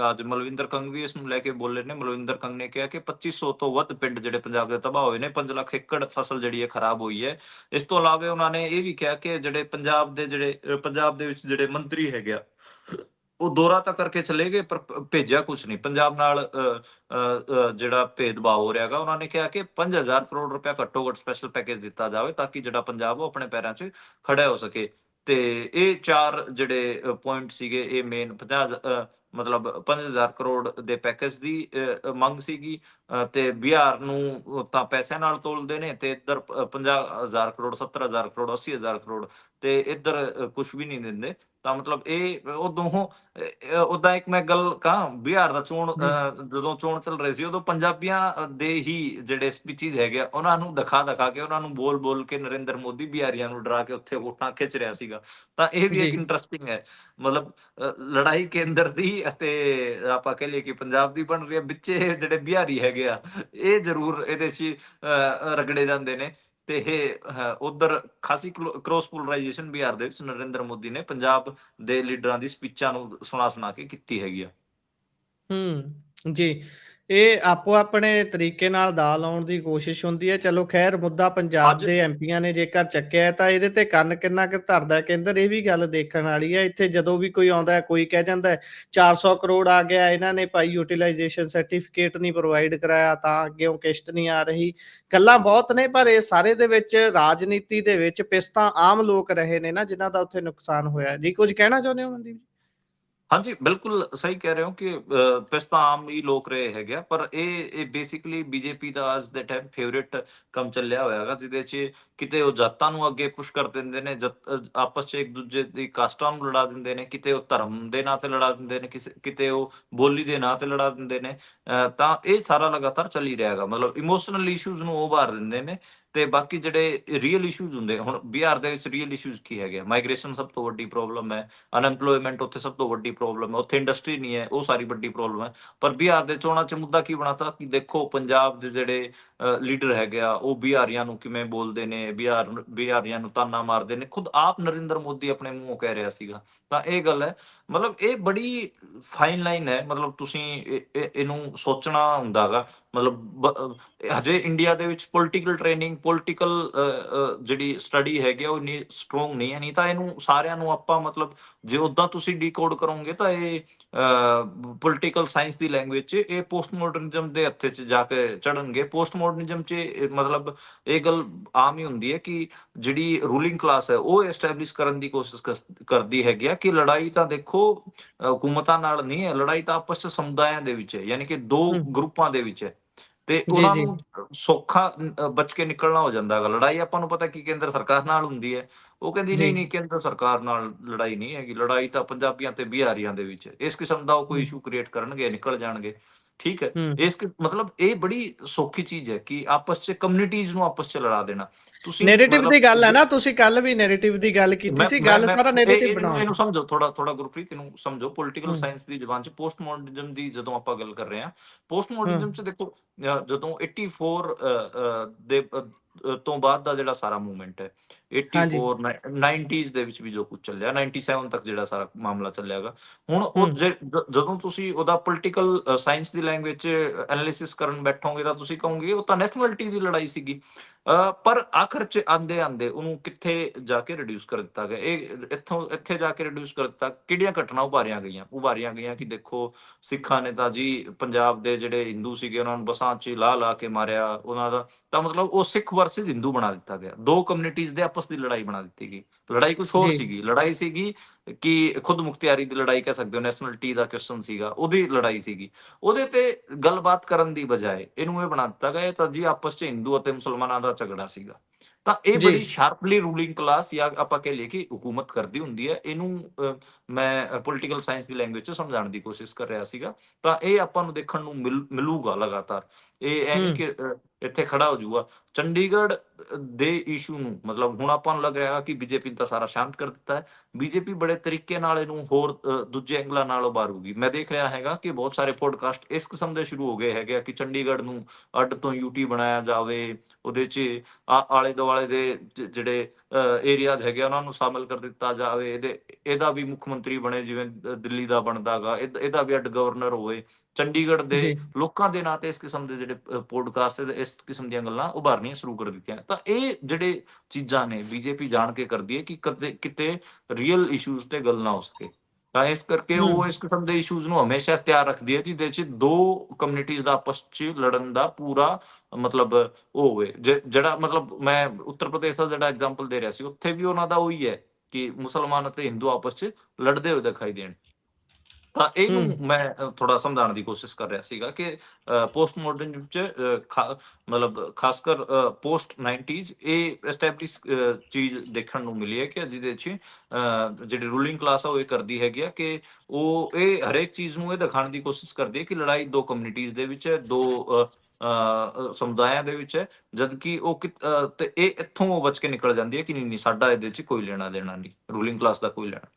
Speaker 2: ਅੱਜ ਮਲਵਿੰਦਰ ਕੰਗ ਵੀ ਇਸ ਨੂੰ ਲੈ ਕੇ ਬੋਲੇ ਨੇ। ਮਲਵਿੰਦਰ ਕੰਗ ਨੇ ਕਿਹਾ ਕਿ 2500 ਤੋਂ ਵੱਧ ਪਿੰਡ ਜਿਹੜੇ ਪੰਜਾਬ ਦੇ ਤਬਾਹ ਹੋਏ ਨੇ 5 ਲੱਖ ਏਕੜ ਫਸਲ ਜਿਹੜੀ ਹੈ ਖਰਾਬ ਹੋਈ ਹੈ। ਇਸ ਤੋਂ ਇਲਾਵਾ ਉਹਨਾਂ ਨੇ ਇਹ ਵੀ ਕਿਹਾ ਕਿ ਜਿਹੜੇ ਪੰਜਾਬ ਦੇ ਜਿਹੜੇ ਪੰਜਾਬ ਦੇ ਵਿੱਚ ਜਿਹੜੇ ਮੰਤਰੀ ਹੈਗੇ ਆ ਉਹ ਦੌਰਾ ਤਾਂ ਕਰਕੇ ਚਲੇ ਗਏ ਪਰ ਭੇਜਿਆ ਕੁਝ ਨਹੀਂ। ਪੰਜਾਬ ਨਾਲ ਜਿਹੜਾ ਭੇਦਭਾਵ ਹੋ ਰਿਹਾਗਾ ਉਹਨਾਂ ਨੇ ਕਿਹਾ ਕਿ 5000 ਕਰੋੜ ਰੁਪਏ ਘੱਟੋ ਘੱਟ ਸਪੈਸ਼ਲ ਪੈਕੇਜ ਦਿੱਤਾ ਜਾਵੇ ਤਾਂ ਕਿ ਜਿਹੜਾ ਪੰਜਾਬ ਉਹ ਆਪਣੇ ਪੈਰਾਂ 'ਚ ਖੜਾ ਹੋ ਸਕੇ। ਤੇ ਇਹ ਚਾਰ ਜਿਹੜੇ ਪੁਆਇੰਟ ਸੀਗੇ ਇਹ ਮੇਨ 50 ਅ, ਮਤਲਬ 5000 ਕਰੋੜ ਦੇ ਪੈਕੇਜ ਦੀ ਮੰਗ ਸੀਗੀ। ਤੇ ਬਿਹਾਰ ਨੂੰ ਤਾਂ ਪੈਸਿਆਂ ਨਾਲ ਤੋਲਦੇ ਨੇ ਤੇ ਇੱਧਰ 50000 ਕਰੋੜ 70000 ਕਰੋੜ 80000 ਕਰੋੜ ਤੇ ਇੱਧਰ ਕੁਝ ਵੀ ਨਹੀਂ ਦਿੰਦੇ। ਤਾਂ ਮਤਲਬ ਇਹ ਉਹ ਦੋਹੋਂ ਉਦਾਂ ਇੱਕ ਮੈਂ ਗੱਲ ਕਹਾਂ ਬਿਹਾਰ ਦਾ ਚੋਣ ਜਦੋਂ ਚੋਣ ਚੱਲ ਰਹੀ ਸੀ ਉਦੋਂ ਪੰਜਾਬੀਆਂ ਦੇ ਹੀ ਜਿਹੜੇ ਸਪੀਚੀਜ਼ ਹੈਗੇ ਉਹਨਾਂ ਨੂੰ ਦਿਖਾ ਦਿਖਾ ਕੇ ਉਹਨਾਂ ਨੂੰ ਬੋਲ ਬੋਲ ਕੇ ਨਰਿੰਦਰ ਮੋਦੀ ਬਿਹਾਰੀਆਂ ਨੂੰ ਡਰਾ ਕੇ ਉੱਥੇ ਵੋਟਾਂ ਖਿੱਚ ਰਿਹਾ ਸੀਗਾ। ਤਾਂ ਇਹ ਵੀ ਇੱਕ। ਇੰਟਰਸਟਿੰਗ ਹੈ। ਮਤਲਬ ਲੜਾਈ ਕੇਂਦਰ ਦੀ ਅਤੇ ਆਪਾਂ ਕਹ ਲਈਏ ਕਿ ਪੰਜਾਬ ਦੀ ਬਣ ਰਹੀ ਹੈ ਵਿੱਚੇ ਜਿਹੜੇ ਬਿਹਾਰੀ ਹੈਗੇ ਆ ਇਹ ਜ਼ਰੂਰ ਇਹਦੇ 'ਚ ਰਗੜੇ ਜਾਂਦੇ ਨੇ। ਤੇ ਇਹ ਉਧਰ ਖਾਸੀ ਕ੍ਰੋਸ ਪੋਲਰਾਈਜੇਸ਼ਨ ਬਿਹਾਰ ਦੇ ਵਿੱਚ ਨਰਿੰਦਰ ਮੋਦੀ ਨੇ ਪੰਜਾਬ ਦੇ ਲੀਡਰਾਂ ਦੀ ਸਪੀਚਾਂ ਨੂੰ ਸੁਣਾ ਸੁਣਾ ਕੇ ਕੀਤੀ ਹੈਗੀ ਆ।
Speaker 1: ਹੂੰ, ਜੀ। ਇਹ ਆਪੋ ਆਪਣੇ ਤਰੀਕੇ ਨਾਲ ਦਾ ਲਾਉਣ ਦੀ ਕੋਸ਼ਿਸ਼ ਹੁੰਦੀ ਹੈ। ਚਲੋ ਖੈਰ ਮੁੱਦਾ ਪੰਜਾਬ ਦੇ ਐਮਪੀਆਂ ਨੇ ਜੇਕਰ ਚੱਕਿਆ ਤਾਂ ਇਹਦੇ ਤੇ ਕੰਨ ਕਿੰਨਾ ਕੁ ਧਰਦਾ ਕੇਂਦਰ ਇਹ ਵੀ ਗੱਲ ਦੇਖਣ ਵਾਲੀ ਹੈ। ਇੱਥੇ ਜਦੋਂ ਵੀ ਕੋਈ ਆਉਂਦਾ ਕੋਈ ਕਹਿ ਜਾਂਦਾ ਹੈ 400 ਕਰੋੜ ਆ ਗਿਆ ਇਹਨਾਂ ਨੇ ਭਾਈ ਯੂਟਿਲਾਈਜੇਸ਼ਨ ਸਰਟੀਫਿਕੇਟ ਨਹੀਂ ਪ੍ਰੋਵਾਈਡ ਕਰਾਇਆ ਤਾਂ ਅੱਗੇੋਂ ਕਿਸ਼ਤ ਨਹੀਂ ਆ ਰਹੀ। ਗੱਲਾਂ ਬਹੁਤ ਨੇ ਪਰ ਇਹ ਸਾਰੇ ਦੇ ਵਿੱਚ ਰਾਜਨੀਤੀ ਦੇ ਵਿੱਚ ਪਿਸਤਾ ਆਮ ਲੋਕ ਰਹੇ ਨੇ ਨਾ ਜਿਨ੍ਹਾਂ ਦਾ ਉੱਥੇ ਨੁਕਸਾਨ ਹੋਇਆ। ਜੀ ਕੁਝ ਕਹਿਣਾ ਚਾਹੁੰਦੇ ਹੋ ਮਨਦੀਪ
Speaker 2: ਹਾਂਜੀ ਬਿਲਕੁਲ ਸਹੀ ਕਹਿ ਰਹੇ ਹੋ ਕਿ ਪਿਸਤਾ ਆਮ ਹੀ ਲੋਕ ਰਹੇ ਹੈਗੇ ਆ, ਪਰ ਇਹ ਇਹ ਬੇਸਿਕਲੀ ਬੀਜੇਪੀ ਦਾ ਅੱਜ ਦੇ ਟਾਈਮ ਫੇਵਰਿਟ ਕੰਮ ਚੱਲਿਆ ਹੋਇਆ ਹੈਗਾ ਜਿਹਦੇ 'ਚ ਕਿਤੇ ਉਹ ਜਾਤਾਂ ਨੂੰ ਅੱਗੇ ਪੁਸ਼ ਕਰ ਦਿੰਦੇ ਨੇ ਜਤ- ਅਹ, ਆਪਸ 'ਚ ਇੱਕ ਦੂਜੇ ਦੀ ਕਾਸਟਾਂ ਨੂੰ ਲੜਾ ਦਿੰਦੇ ਨੇ ਕਿਤੇ ਉਹ ਧਰਮ ਦੇ ਨਾਂ ਤੇ ਲੜਾ ਦਿੰਦੇ ਨੇ ਕਿਸੇ ਕਿਤੇ ਉਹ ਬੋਲੀ ਦੇ ਨਾਂ ਤੇ ਲੜਾ ਦਿੰਦੇ ਨੇ ਅਹ, ਤਾਂ ਇਹ ਸਾਰਾ ਲਗਾਤਾਰ ਚੱਲ ਹੀ ਰਿਹਾ ਹੈਗਾ ਮਤਲਬ ਇਮੋਸ਼ਨਲ ਇਸ਼ੂਜ਼ ਨੂੰ ਉਹ ਉਭਾਰ ਦਿੰਦੇ ਨੇ ਤੇ ਬਾਕੀ ਜਿਹੜੇ ਰੀਅਲ ਇਸ਼ੂਜ਼ ਹੁੰਦੇ, ਹੁਣ ਬਿਹਾਰ ਦੇ ਵਿੱਚ ਰੀਅਲ ਇਸ਼ੂਜ਼ ਕੀ ਹੈਗੇ ਮਾਈਗ੍ਰੇਸ਼ਨ ਸਭ ਤੋਂ ਵੱਡੀ ਪ੍ਰੋਬਲਮ ਹੈ ਅਨਐਮਪਲੋਇਮੈਂਟ ਉੱਥੇ ਸਭ ਤੋਂ ਵੱਡੀ ਪ੍ਰੋਬਲਮ ਹੈ, ਉੱਥੇ ਇੰਡਸਟਰੀ ਨਹੀਂ ਹੈ, ਉਹ ਸਾਰੀ ਵੱਡੀ ਪ੍ਰੋਬਲਮ ਹੈ। ਪਰ ਬਿਹਾਰ ਦੇ ਚੋਣਾਂ 'ਚ ਮੁੱਦਾ ਕੀ ਬਣਾਤਾ ਕਿ ਦੇਖੋ, ਪੰਜਾਬ ਦੇ ਜਿਹੜੇ ਲੀਡਰ ਹੈਗੇ ਆ, ਉਹ ਬਿਹਾਰੀਆਂ ਨੂੰ ਕਿਵੇਂ ਬੋਲਦੇ ਨੇ, ਬਿਹਾਰ ਬਿਹਾਰੀਆਂ ਨੂੰ ਤਾਨਾ ਮਾਰਦੇ ਨੇ, ਖੁਦ ਆਪ ਨਰਿੰਦਰ ਮੋਦੀ ਆਪਣੇ ਮੂੰਹੋਂ ਕਹਿ ਰਿਹਾ ਸੀਗਾ। ਤਾਂ ਇਹ ਗੱਲ ਹੈ, ਮਤਲਬ ਇਹ ਬੜੀ ਫਾਈਨ ਲਾਈਨ ਹੈ, ਮਤਲਬ ਤੁਸੀਂ ਇਹਨੂੰ ਸੋਚਣਾ ਹੁੰਦਾਗਾ ਮਤਲਬ ਹਜੇ ਇੰਡੀਆ ਦੇ ਵਿੱਚ ਪੋਲਿਟੀਕਲ ਟ੍ਰੇਨਿੰਗ ਪੋਲਿਟੀਕਲ ਜਿਹੜੀ ਸਟੱਡੀ ਹੈਗੀ ਆ, ਉਹ ਇੰਨੀ ਸਟਰੋਂਗ ਨਹੀਂ ਹੈ, ਨਹੀਂ ਤਾਂ ਇਹਨੂੰ ਸਾਰਿਆਂ ਨੂੰ ਆਪਾਂ ਮਤਲਬ ਜੇ ਉਦਾਂ ਤੁਸੀਂ ਡੀਕੋਡ ਕਰੋਗੇ ਤਾਂ ਇਹ ਪੋਲਿਟੀਕਲ ਸਾਇੰਸ ਦੀ ਲੈਂਗੁਏਜ 'ਚ ਇਹ ਪੋਸਟ ਮਾਡਰਨਿਜ਼ਮ ਦੇ ਹੱਥੇ 'ਚ ਜਾ ਕੇ ਚੜਨਗੇ ਪੋਸਟ ਮਾਡਰਨਿਜ਼ਮ 'ਚ ਮਤਲਬ ਇਹ ਗੱਲ ਆਮ ਹੀ ਹੁੰਦੀ ਹੈ ਕਿ ਜਿਹੜੀ ਰੂਲਿੰਗ ਕਲਾਸ ਹੈ ਉਹ ਐਸਟੈਬਲਿਸ਼ ਕਰਨ ਦੀ ਕੋਸ਼ਿਸ਼ ਕਰ- ਕਰਦੀ ਹੈਗੀ ਆ ਕਿ ਲੜਾਈ ਤਾਂ ਦੇਖੋ ਹਕੂਮਤਾਂ ਨਾਲ ਨਹੀਂ ਹੈ ਲੜਾਈ ਤਾਂ ਆਪਸ 'ਚ ਸਮੁਦਾਇਆਂ ਦੇ ਵਿੱਚ ਹੈ ਯਾਨੀ ਕਿ ਦੋ। ਗਰੁੱਪਾਂ ਦੇ ਵਿੱਚ ਹੈ ਤੇ ਉਹਨਾਂ। ਨੂੰ ਸੌਖਾ ਬਚ ਕੇ ਨਿਕਲਣਾ ਹੋ ਜਾਂਦਾ ਹੈਗਾ ਲੜਾਈ ਆਪਾਂ ਨੂੰ ਪਤਾ ਕਿ ਕੇਂਦਰ ਸਰਕਾਰ ਨਾਲ ਹੁੰਦੀ ਹੈ ਉਹ ਕਹਿੰਦੀ। ਨਹੀਂ ਨਹੀਂ ਕੇਂਦਰ ਸਰਕਾਰ ਨਾਲ ਲੜਾਈ ਨਹੀਂ ਹੈਗੀ ਲੜਾਈ ਤਾਂ ਪੰਜਾਬੀਆਂ ਤੇ ਬਿਹਾਰੀਆਂ ਦੇ ਵਿੱਚ ਹੈ ਇਸ ਕਿਸਮ ਦਾ ਉਹ ਕੋਈ। ਇਸ਼ੂ ਕ੍ਰੀਏਟ ਕਰਨਗੇ ਨਿਕਲ ਜਾਣਗੇ ਠੀਕ ਹੈ। ਇਸ ਮਤਲਬ ਇਹ ਬੜੀ ਸੌਖੀ ਚੀਜ਼ ਹੈ ਕਿ ਆਪਸ 'ਚ ਕਮਿਊਨਿਟੀਜ਼ ਨੂੰ ਆਪਸ 'ਚ ਲੜਾ ਦੇਣਾ। ਤੁਸੀਂ
Speaker 1: ਨੈਰੇਟਿਵ ਦੀ ਗੱਲ ਹੈ ਨਾ ਤੁਸੀਂ ਕੱਲ ਵੀ ਨੈਰੇਟਿਵ ਦੀ ਗੱਲ ਕੀਤੀ ਸੀ ਗੱਲ ਸਾਰਾ ਨੈਰੇਟਿਵ ਬਣਾਓ
Speaker 2: ਇਹਨੂੰ ਸਮਝੋ ਥੋੜਾ ਥੋੜਾ ਗੁਰਪ੍ਰੀਤ ਇਹਨੂੰ ਸਮਝੋ। ਪੋਲਿਟੀਕਲ। ਸਾਇੰਸ ਦੀ ਜ਼ੁਬਾਨ 'ਚ ਪੋਸਟ ਮਾਡਰਨਿਜ਼ਮ ਦੀ ਜਦੋਂ ਆਪਾਂ ਗੱਲ ਕਰ ਰਹੇ ਹਾਂ ਪੋਸਟ ਮਾਡਰਨਿਜ਼ਮ 'ਚ ਦੇਖੋ ਜਦੋਂ 84 ਅਹ, ਅਹ, ਦੇ ਅਹ, ਅਹ, ਤੋਂ ਬਾਅਦ ਦਾ ਜਿਹੜਾ ਸਾਰਾ ਮੂਵਮੈਂਟ ਹੈ 84 90s ਦੇ ਵਿੱਚ ਵੀ ਜੋ ਕੁਝ ਚੱਲਿਆ 97 ਤੱਕ ਜਿਹੜਾ ਸਾਰਾ ਮਾਮਲਾ ਚੱਲਿਆਗਾ। ਹੁਣ ਉਹ
Speaker 1: ਹਮ।
Speaker 2: ਜੇ- ਜ- ਜਦੋਂ ਤੁਸੀਂ ਉਹਦਾ ਪੋਲਿਟੀਕਲ ਸਾਇੰਸ ਦੀ ਲੈਂਗੁਏਜ 'ਚ ਐਨਾਲਿਸਿਸ ਕਰਨ ਬੈਠੋਗੇ ਤਾਂ ਤੁਸੀਂ ਕਹੋਗੇ ਉਹ ਤਾਂ ਨੈਸ਼ਨੈਲਿਟੀ ਦੀ ਲੜਾਈ ਸੀਗੀ। ਅਹ ਪਰ ਆਖਰ ਚ ਆਂਦੇ ਆਂਦੇ ਉਹਨੂੰ ਕਿੱਥੇ ਜਾ ਕੇ ਰਿਡਿਊਸ ਕਰ ਦਿੱਤਾ ਗਿਆ? ਇਹ ਇੱਥੋਂ ਇੱਥੇ ਜਾ ਕੇ ਰਿਡਿਊਸ ਕਰ ਦਿੱਤਾ। ਕਿਹੜੀਆਂ ਘਟਨਾ ਉਭਾਰੀਆਂ ਗਈਆਂ? ਉਭਾਰੀਆਂ ਗਈਆਂ ਕਿ ਦੇਖੋ ਸਿੱਖਾਂ ਨੇ ਤਾਂ ਜੀ ਪੰਜਾਬ ਦੇ ਜਿਹੜੇ ਹਿੰਦੂ ਸੀਗੇ ਉਹਨਾਂ ਨੂੰ ਬਸਾਂ 'ਚ ਲਾ ਲਾ ਕੇ ਮਾਰਿਆ ਉਹਨਾਂ ਦਾ ਤਾਂ ਮਤਲਬ ਉਹ ਸਿੱਖ ਵਰਸਸ ਹਿੰਦੂ ਬਣਾ ਦਿੱਤਾ ਗਿਆ। ਦੋ ਕਮਿਊਨਿਟੀਜ਼ ਦੇ ਆਪਸ ਦੀ ਲੜਾਈ ਬਣਾ ਦਿੱਤੀ ਗਈ। ਲੜਾਈ ਕੁਝ ਹੋਰ। ਸੀਗੀ। ਲੜਾਈ ਸੀਗੀ ਕਿ ਖੁਦ ਮੁਖਤਿਆਰੀ ਦੀ ਲੜਾਈ ਕਹਿ ਸਕਦੇ ਹੋ ਨੈਸ਼ਨਲਿਟੀ ਦਾ ਕੁਐਸਚਨ ਸੀਗਾ ਉਹਦੀ ਲੜਾਈ ਸੀਗੀ। ਉਹਦੇ ਤੇ ਗੱਲਬਾਤ ਕਰਨ ਦੀ ਬਜਾਏ ਇਹਨੂੰ ਇਹ ਬਣਾ ਦਿੱਤਾ ਗਿਆ ਤਾਂ ਜੀ ਆਪਸ 'ਚ ਹਿੰਦੂ ਅਤੇ ਮੁਸਲਮਾਨਾਂ ਦਾ ਝਗੜਾ ਸੀਗਾ। ਤਾਂ ਇਹ। ਬੜੀ ਸ਼ਾਰਪਲੀ ਰੂਲਿੰਗ ਕਲਾਸ ਜਾਂ ਆਪਾਂ ਕਹਿ ਲਈਏ ਕਿ ਹਕੂਮਤ ਕਰਦੀ ਹੁੰਦੀ ਹੈ। ਇਹਨੂੰ ਮੈਂ ਪੋਲਿਟੀਕਲ ਸਾਇੰਸ ਦੀ ਲੈਂਗੁਏਜ 'ਚ ਸਮਝਾਉਣ ਦੀ ਕੋਸ਼ਿਸ਼ ਕਰ ਰਿਹਾ ਸੀਗਾ। ਤਾਂ ਇਹ ਆਪਾਂ ਨੂੰ ਦੇਖਣ ਨੂੰ ਮਿਲ- ਮਿਲੂਗਾ ਲਗਾਤਾਰ। ਇਹ ਐ। ਕਿ ਇੱਥੇ ਖੜਾ ਹੋ ਜਾਊਗਾ। ਚੰਡੀਗੜ੍ਹ ਦੇ ਇਸ਼ੂ ਨੂੰ ਮਤਲਬ ਹੁਣ ਆਪਾਂ ਨੂੰ ਲੱਗ ਰਿਹਾ ਕਿ ਬੀਜੇਪੀ ਤਾਂ ਸਾਰਾ ਸ਼ਾਂਤ ਕਰ ਦਿੱਤਾ ਹੈ। ਬੀਜੇਪੀ ਬੜੇ ਤਰੀਕੇ ਨਾਲ ਇਹਨੂੰ ਹੋਰ ਦੂਜੇ ਐਂਗਲਾਂ ਨਾਲ ਉਭਾਰੂਗੀ। ਮੈਂ ਦੇਖ ਰਿਹਾ ਹੈਗਾ ਕਿ ਬਹੁਤ ਸਾਰੇ ਪੋਡਕਾਸਟ ਇਸ ਕਿਸਮ ਦੇ ਸ਼ੁਰੂ ਹੋ ਗਏ ਹੈਗੇ ਕਿ ਚੰਡੀਗੜ੍ਹ ਨੂੰ ਅੱਡ ਤੋਂ ਯੂਟੀ ਬਣਾਇਆ ਜਾਵੇ। ਉਹਦੇ 'ਚ ਆਲੇ ਦੁਆਲੇ ਦੇ ਜਿਹੜੇ ਏਰੀਆਜ਼ ਹੈਗੇ ਉਹਨਾਂ ਨੂੰ ਸ਼ਾਮਲ ਕਰ ਦਿੱਤਾ ਜਾਵੇ। ਇਹਦੇ ਇਹਦਾ ਵੀ ਮੁੱਖ ਮੰਤਰੀ ਬਣੇ ਜਿਵੇਂ ਦਿੱਲੀ ਦਾ ਬਣਦਾਗਾ ਇਹਦਾ ਵੀ ਅੱਡ ਗਵਰਨਰ ਹੋਵੇ। ਚੰਡੀਗੜ੍ਹ ਦੇ। ਲੋਕਾਂ ਦੇ ਨਾਂ ਤੇ ਇਸ ਕਿਸਮ ਦੇ ਜਿਹੜੇ ਪੋਡਕਾਸਟ ਇਸ ਕਿਸਮ ਦੀਆਂ ਗੱਲਾਂ ਉਭਾਰਨੀਆਂ ਸ਼ੁਰੂ ਕਰ ਦਿੱਤੀਆਂ। ਤਾਂ ਇਹ ਜਿਹੜੇ ਚੀਜ਼ਾਂ ਨੇ ਬੀਜੇਪੀ ਜਾਣ ਕੇ ਕਰਦੀ ਹੈ ਕਿ ਕਿਤੇ ਰੀਅਲ ਇਸ਼ੂਜ਼ ਤੇ ਗੱਲ ਨਾ ਹੋ ਸਕੇ। ਤਾਂ ਇਸ ਕਰਕੇ ਉਹ। ਇਸ ਕਿਸਮ ਦੇ ਇਸ਼ੂਜ਼ ਨੂੰ ਹਮੇਸ਼ਾ ਤਿਆਰ ਰੱਖਦੀ ਹੈ ਜਿਹਦੇ 'ਚ ਦੋ ਕਮਿਊਨਿਟੀਜ਼ ਦਾ ਆਪਸ 'ਚ ਲੜਨ ਦਾ ਪੂਰਾ ਮਤਲਬ ਉਹ ਹੋਵੇ। ਜਿਹੜਾ ਮਤਲਬ ਮੈਂ ਉੱਤਰ ਪ੍ਰਦੇਸ਼ ਦਾ ਜਿਹੜਾ ਐਗਜ਼ਾਮਪਲ ਦੇ ਰਿਹਾ ਸੀ ਉੱਥੇ ਵੀ ਉਹਨਾਂ ਦਾ ਉਹੀ ਹੈ ਕਿ ਮੁਸਲਮਾਨ ਅਤੇ ਹਿੰਦੂ ਆਪਸ 'ਚ ਲੜਦੇ ਹੋਏ ਦਿਖਾਈ ਦੇਣ। ਤਾਂ ਇਹਨੂੰ। ਮੈਂ ਥੋੜਾ ਸਮਝਾਉਣ ਦੀ ਕੋਸ਼ਿਸ਼ ਕਰ ਰਿਹਾ ਸੀਗਾ ਕਿ ਪੋਸਟ ਮਾਡਰਨ ਚ ਅਹ, ਖਾ- ਮਤਲਬ ਖਾਸ ਕਰ ਪੋਸਟ 90s ਇਹ ਐਸਟੈਬਲਿਸ਼ ਚੀਜ਼ ਦੇਖਣ ਨੂੰ ਮਿਲੀ ਹੈ ਕਿ ਜਿਹਦੇ ਚ ਜਿਹੜੀ ਰੂਲਿੰਗ ਕਲਾਸ ਆ ਉਹ ਇਹ ਕਰਦੀ ਹੈਗੀ ਆ ਕਿ ਉਹ ਇਹ ਹਰੇਕ ਚੀਜ਼ ਨੂੰ ਇਹ ਦਿਖਾਉਣ ਦੀ ਕੋਸ਼ਿਸ਼ ਕਰਦੀ ਹੈ ਕਿ ਲੜਾਈ ਦੋ ਕਮਿਊਨਿਟੀਜ਼ ਦੇ ਵਿੱਚ ਹੈ ਦੋ ਸਮੁਦਾਇਆਂ ਦੇ ਵਿੱਚ ਹੈ ਜਦ ਕਿ ਉਹ ਤੇ ਇਹ ਇੱਥੋਂ ਉਹ ਬਚ ਕੇ ਨਿਕਲ ਜਾਂਦੀ ਹੈ ਕਿ ਨਹੀਂ ਨਹੀਂ ਸਾਡਾ ਇਹਦੇ ਚ ਕੋਈ ਲੈਣਾ ਦੇਣਾ ਨਹੀਂ ਰੂਲਿੰਗ ਕਲਾਸ ਦਾ ਕੋਈ ਲੈਣਾ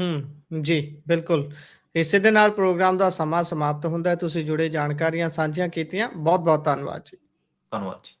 Speaker 1: ਹੂੰ, ਜੀ, ਬਿਲਕੁਲ। ਇਸੇ ਦੇ ਨਾਲ ਪ੍ਰੋਗਰਾਮ ਦਾ ਸਮਾਂ ਸਮਾਪਤ ਹੁੰਦਾ ਹੈ। ਤੁਸੀਂ ਜੁੜੇ ਜਾਣਕਾਰੀਆਂ ਸਾਂਝੀਆਂ ਕੀਤੀਆਂ। ਬਹੁਤ ਬਹੁਤ ਧੰਨਵਾਦ ਜੀ।
Speaker 2: ਧੰਨਵਾਦ ਜੀ।